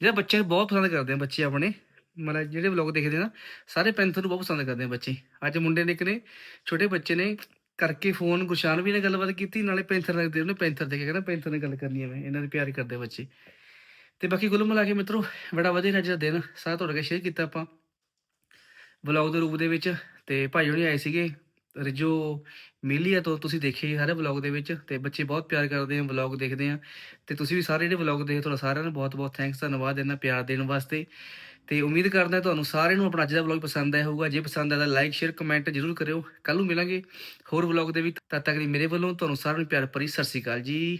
A: ਜਿਹੜਾ ਬੱਚੇ ਬਹੁਤ ਪਸੰਦ ਕਰਦੇ ਆ, ਬੱਚੇ ਆਪਣੇ, ਮਤਲਬ ਜਿਹੜੇ ਵਲੌਗ ਦੇਖਦੇ ਨਾ, ਸਾਰੇ ਪੈਂਥਰ ਨੂੰ ਬਹੁਤ ਪਸੰਦ ਕਰਦੇ ਆ ਬੱਚੇ। ਅੱਜ ਮੁੰਡੇ ਨੇ ਇੱਕ ਨੇ, ਛੋਟੇ ਬੱਚੇ ਨੇ ਕਰਕੇ ਫੋਨ ਗੁਸ਼ਾਨ ਵੀ ਨੇ ਗੱਲਬਾਤ ਕੀਤੀ, ਨਾਲੇ ਪੈਂਥਰ ਨਾਲ ਦੇ ਉਹਨੇ ਪੈਂਥਰ ਦੇ ਕੇ ਕਹਿੰਦਾ ਪੈਂਥਰ ਨਾਲ ਗੱਲ ਕਰਨੀ ਹੈ ਮੈਂ, ਇਹਨਾਂ ਦੇ ਪਿਆਰ ਕਰਦੇ ਬੱਚੇ। ਤੇ ਬਾਕੀ ਕੁੱਲ ਮਿਲਾ ਕੇ ਮਿੱਤਰੋ, ਬੜਾ ਵਧੀਆ ਅੱਜ ਦਾ ਦਿਨ, ਸਾਰਾ ਤੁਹਾਡੇ ਨਾਲ ਸ਼ੇਅਰ ਕੀਤਾ ਆਪਾਂ ਵਲੌਗ ਦੇ ਰੂਪ ਦੇ ਵਿੱਚ, ਤੇ ਭਾਈ ਹੁਣੀ ਆਏ ਸੀਗੇ ਰਿਜੋ ਮਿਲੀ ਆ ਤੋਂ ਤੁਸੀਂ ਦੇਖੇ ਸਾਰੇ ਵਲੌਗ ਦੇ ਵਿੱਚ ਤੇ ਬੱਚੇ ਬਹੁਤ ਪਿਆਰ ਕਰਦੇ ਆ ਵਲੌਗ ਦੇਖਦੇ ਆ ਤੇ ਤੁਸੀਂ ਵੀ ਸਾਰੇ ਜਿਹੜੇ ਵਲੌਗ ਦੇਖੇ, ਤੁਹਾਡਾ ਸਾਰਿਆਂ ਨੂੰ ਬਹੁਤ ਬਹੁਤ ਥੈਂਕਸ ਧੰਨਵਾਦ ਇਹਨਾਂ ਪਿਆਰ ਦੇਣ ਵਾਸਤੇ ਤੇ ਉਮੀਦ ਕਰਦਾ ਤੁਹਾਨੂੰ ਸਾਰਿਆਂ ਨੂੰ ਆਪਣਾ ਅੱਜ ਦਾ ਵਲੌਗ ਪਸੰਦ ਆਇਆ ਹੋਊਗਾ, ਜੇ ਪਸੰਦ ਆਇਆ ਤਾਂ ਲਾਈਕ ਸ਼ੇਅਰ ਕਮੈਂਟ ਜ਼ਰੂਰ ਕਰਿਓ ਕੱਲ ਨੂੰ ਮਿਲਾਂਗੇ ਹੋਰ ਵਲੌਗ ਦੇ ਵਿੱਚ, ਤਦ ਤੱਕ ਲਈ ਮੇਰੇ ਵੱਲੋਂ ਤੁਹਾਨੂੰ ਸਾਰਿਆਂ ਨੂੰ ਪਿਆਰ ਭਰੀ ਸਤਿ ਸ਼੍ਰੀ ਅਕਾਲ ਜੀ।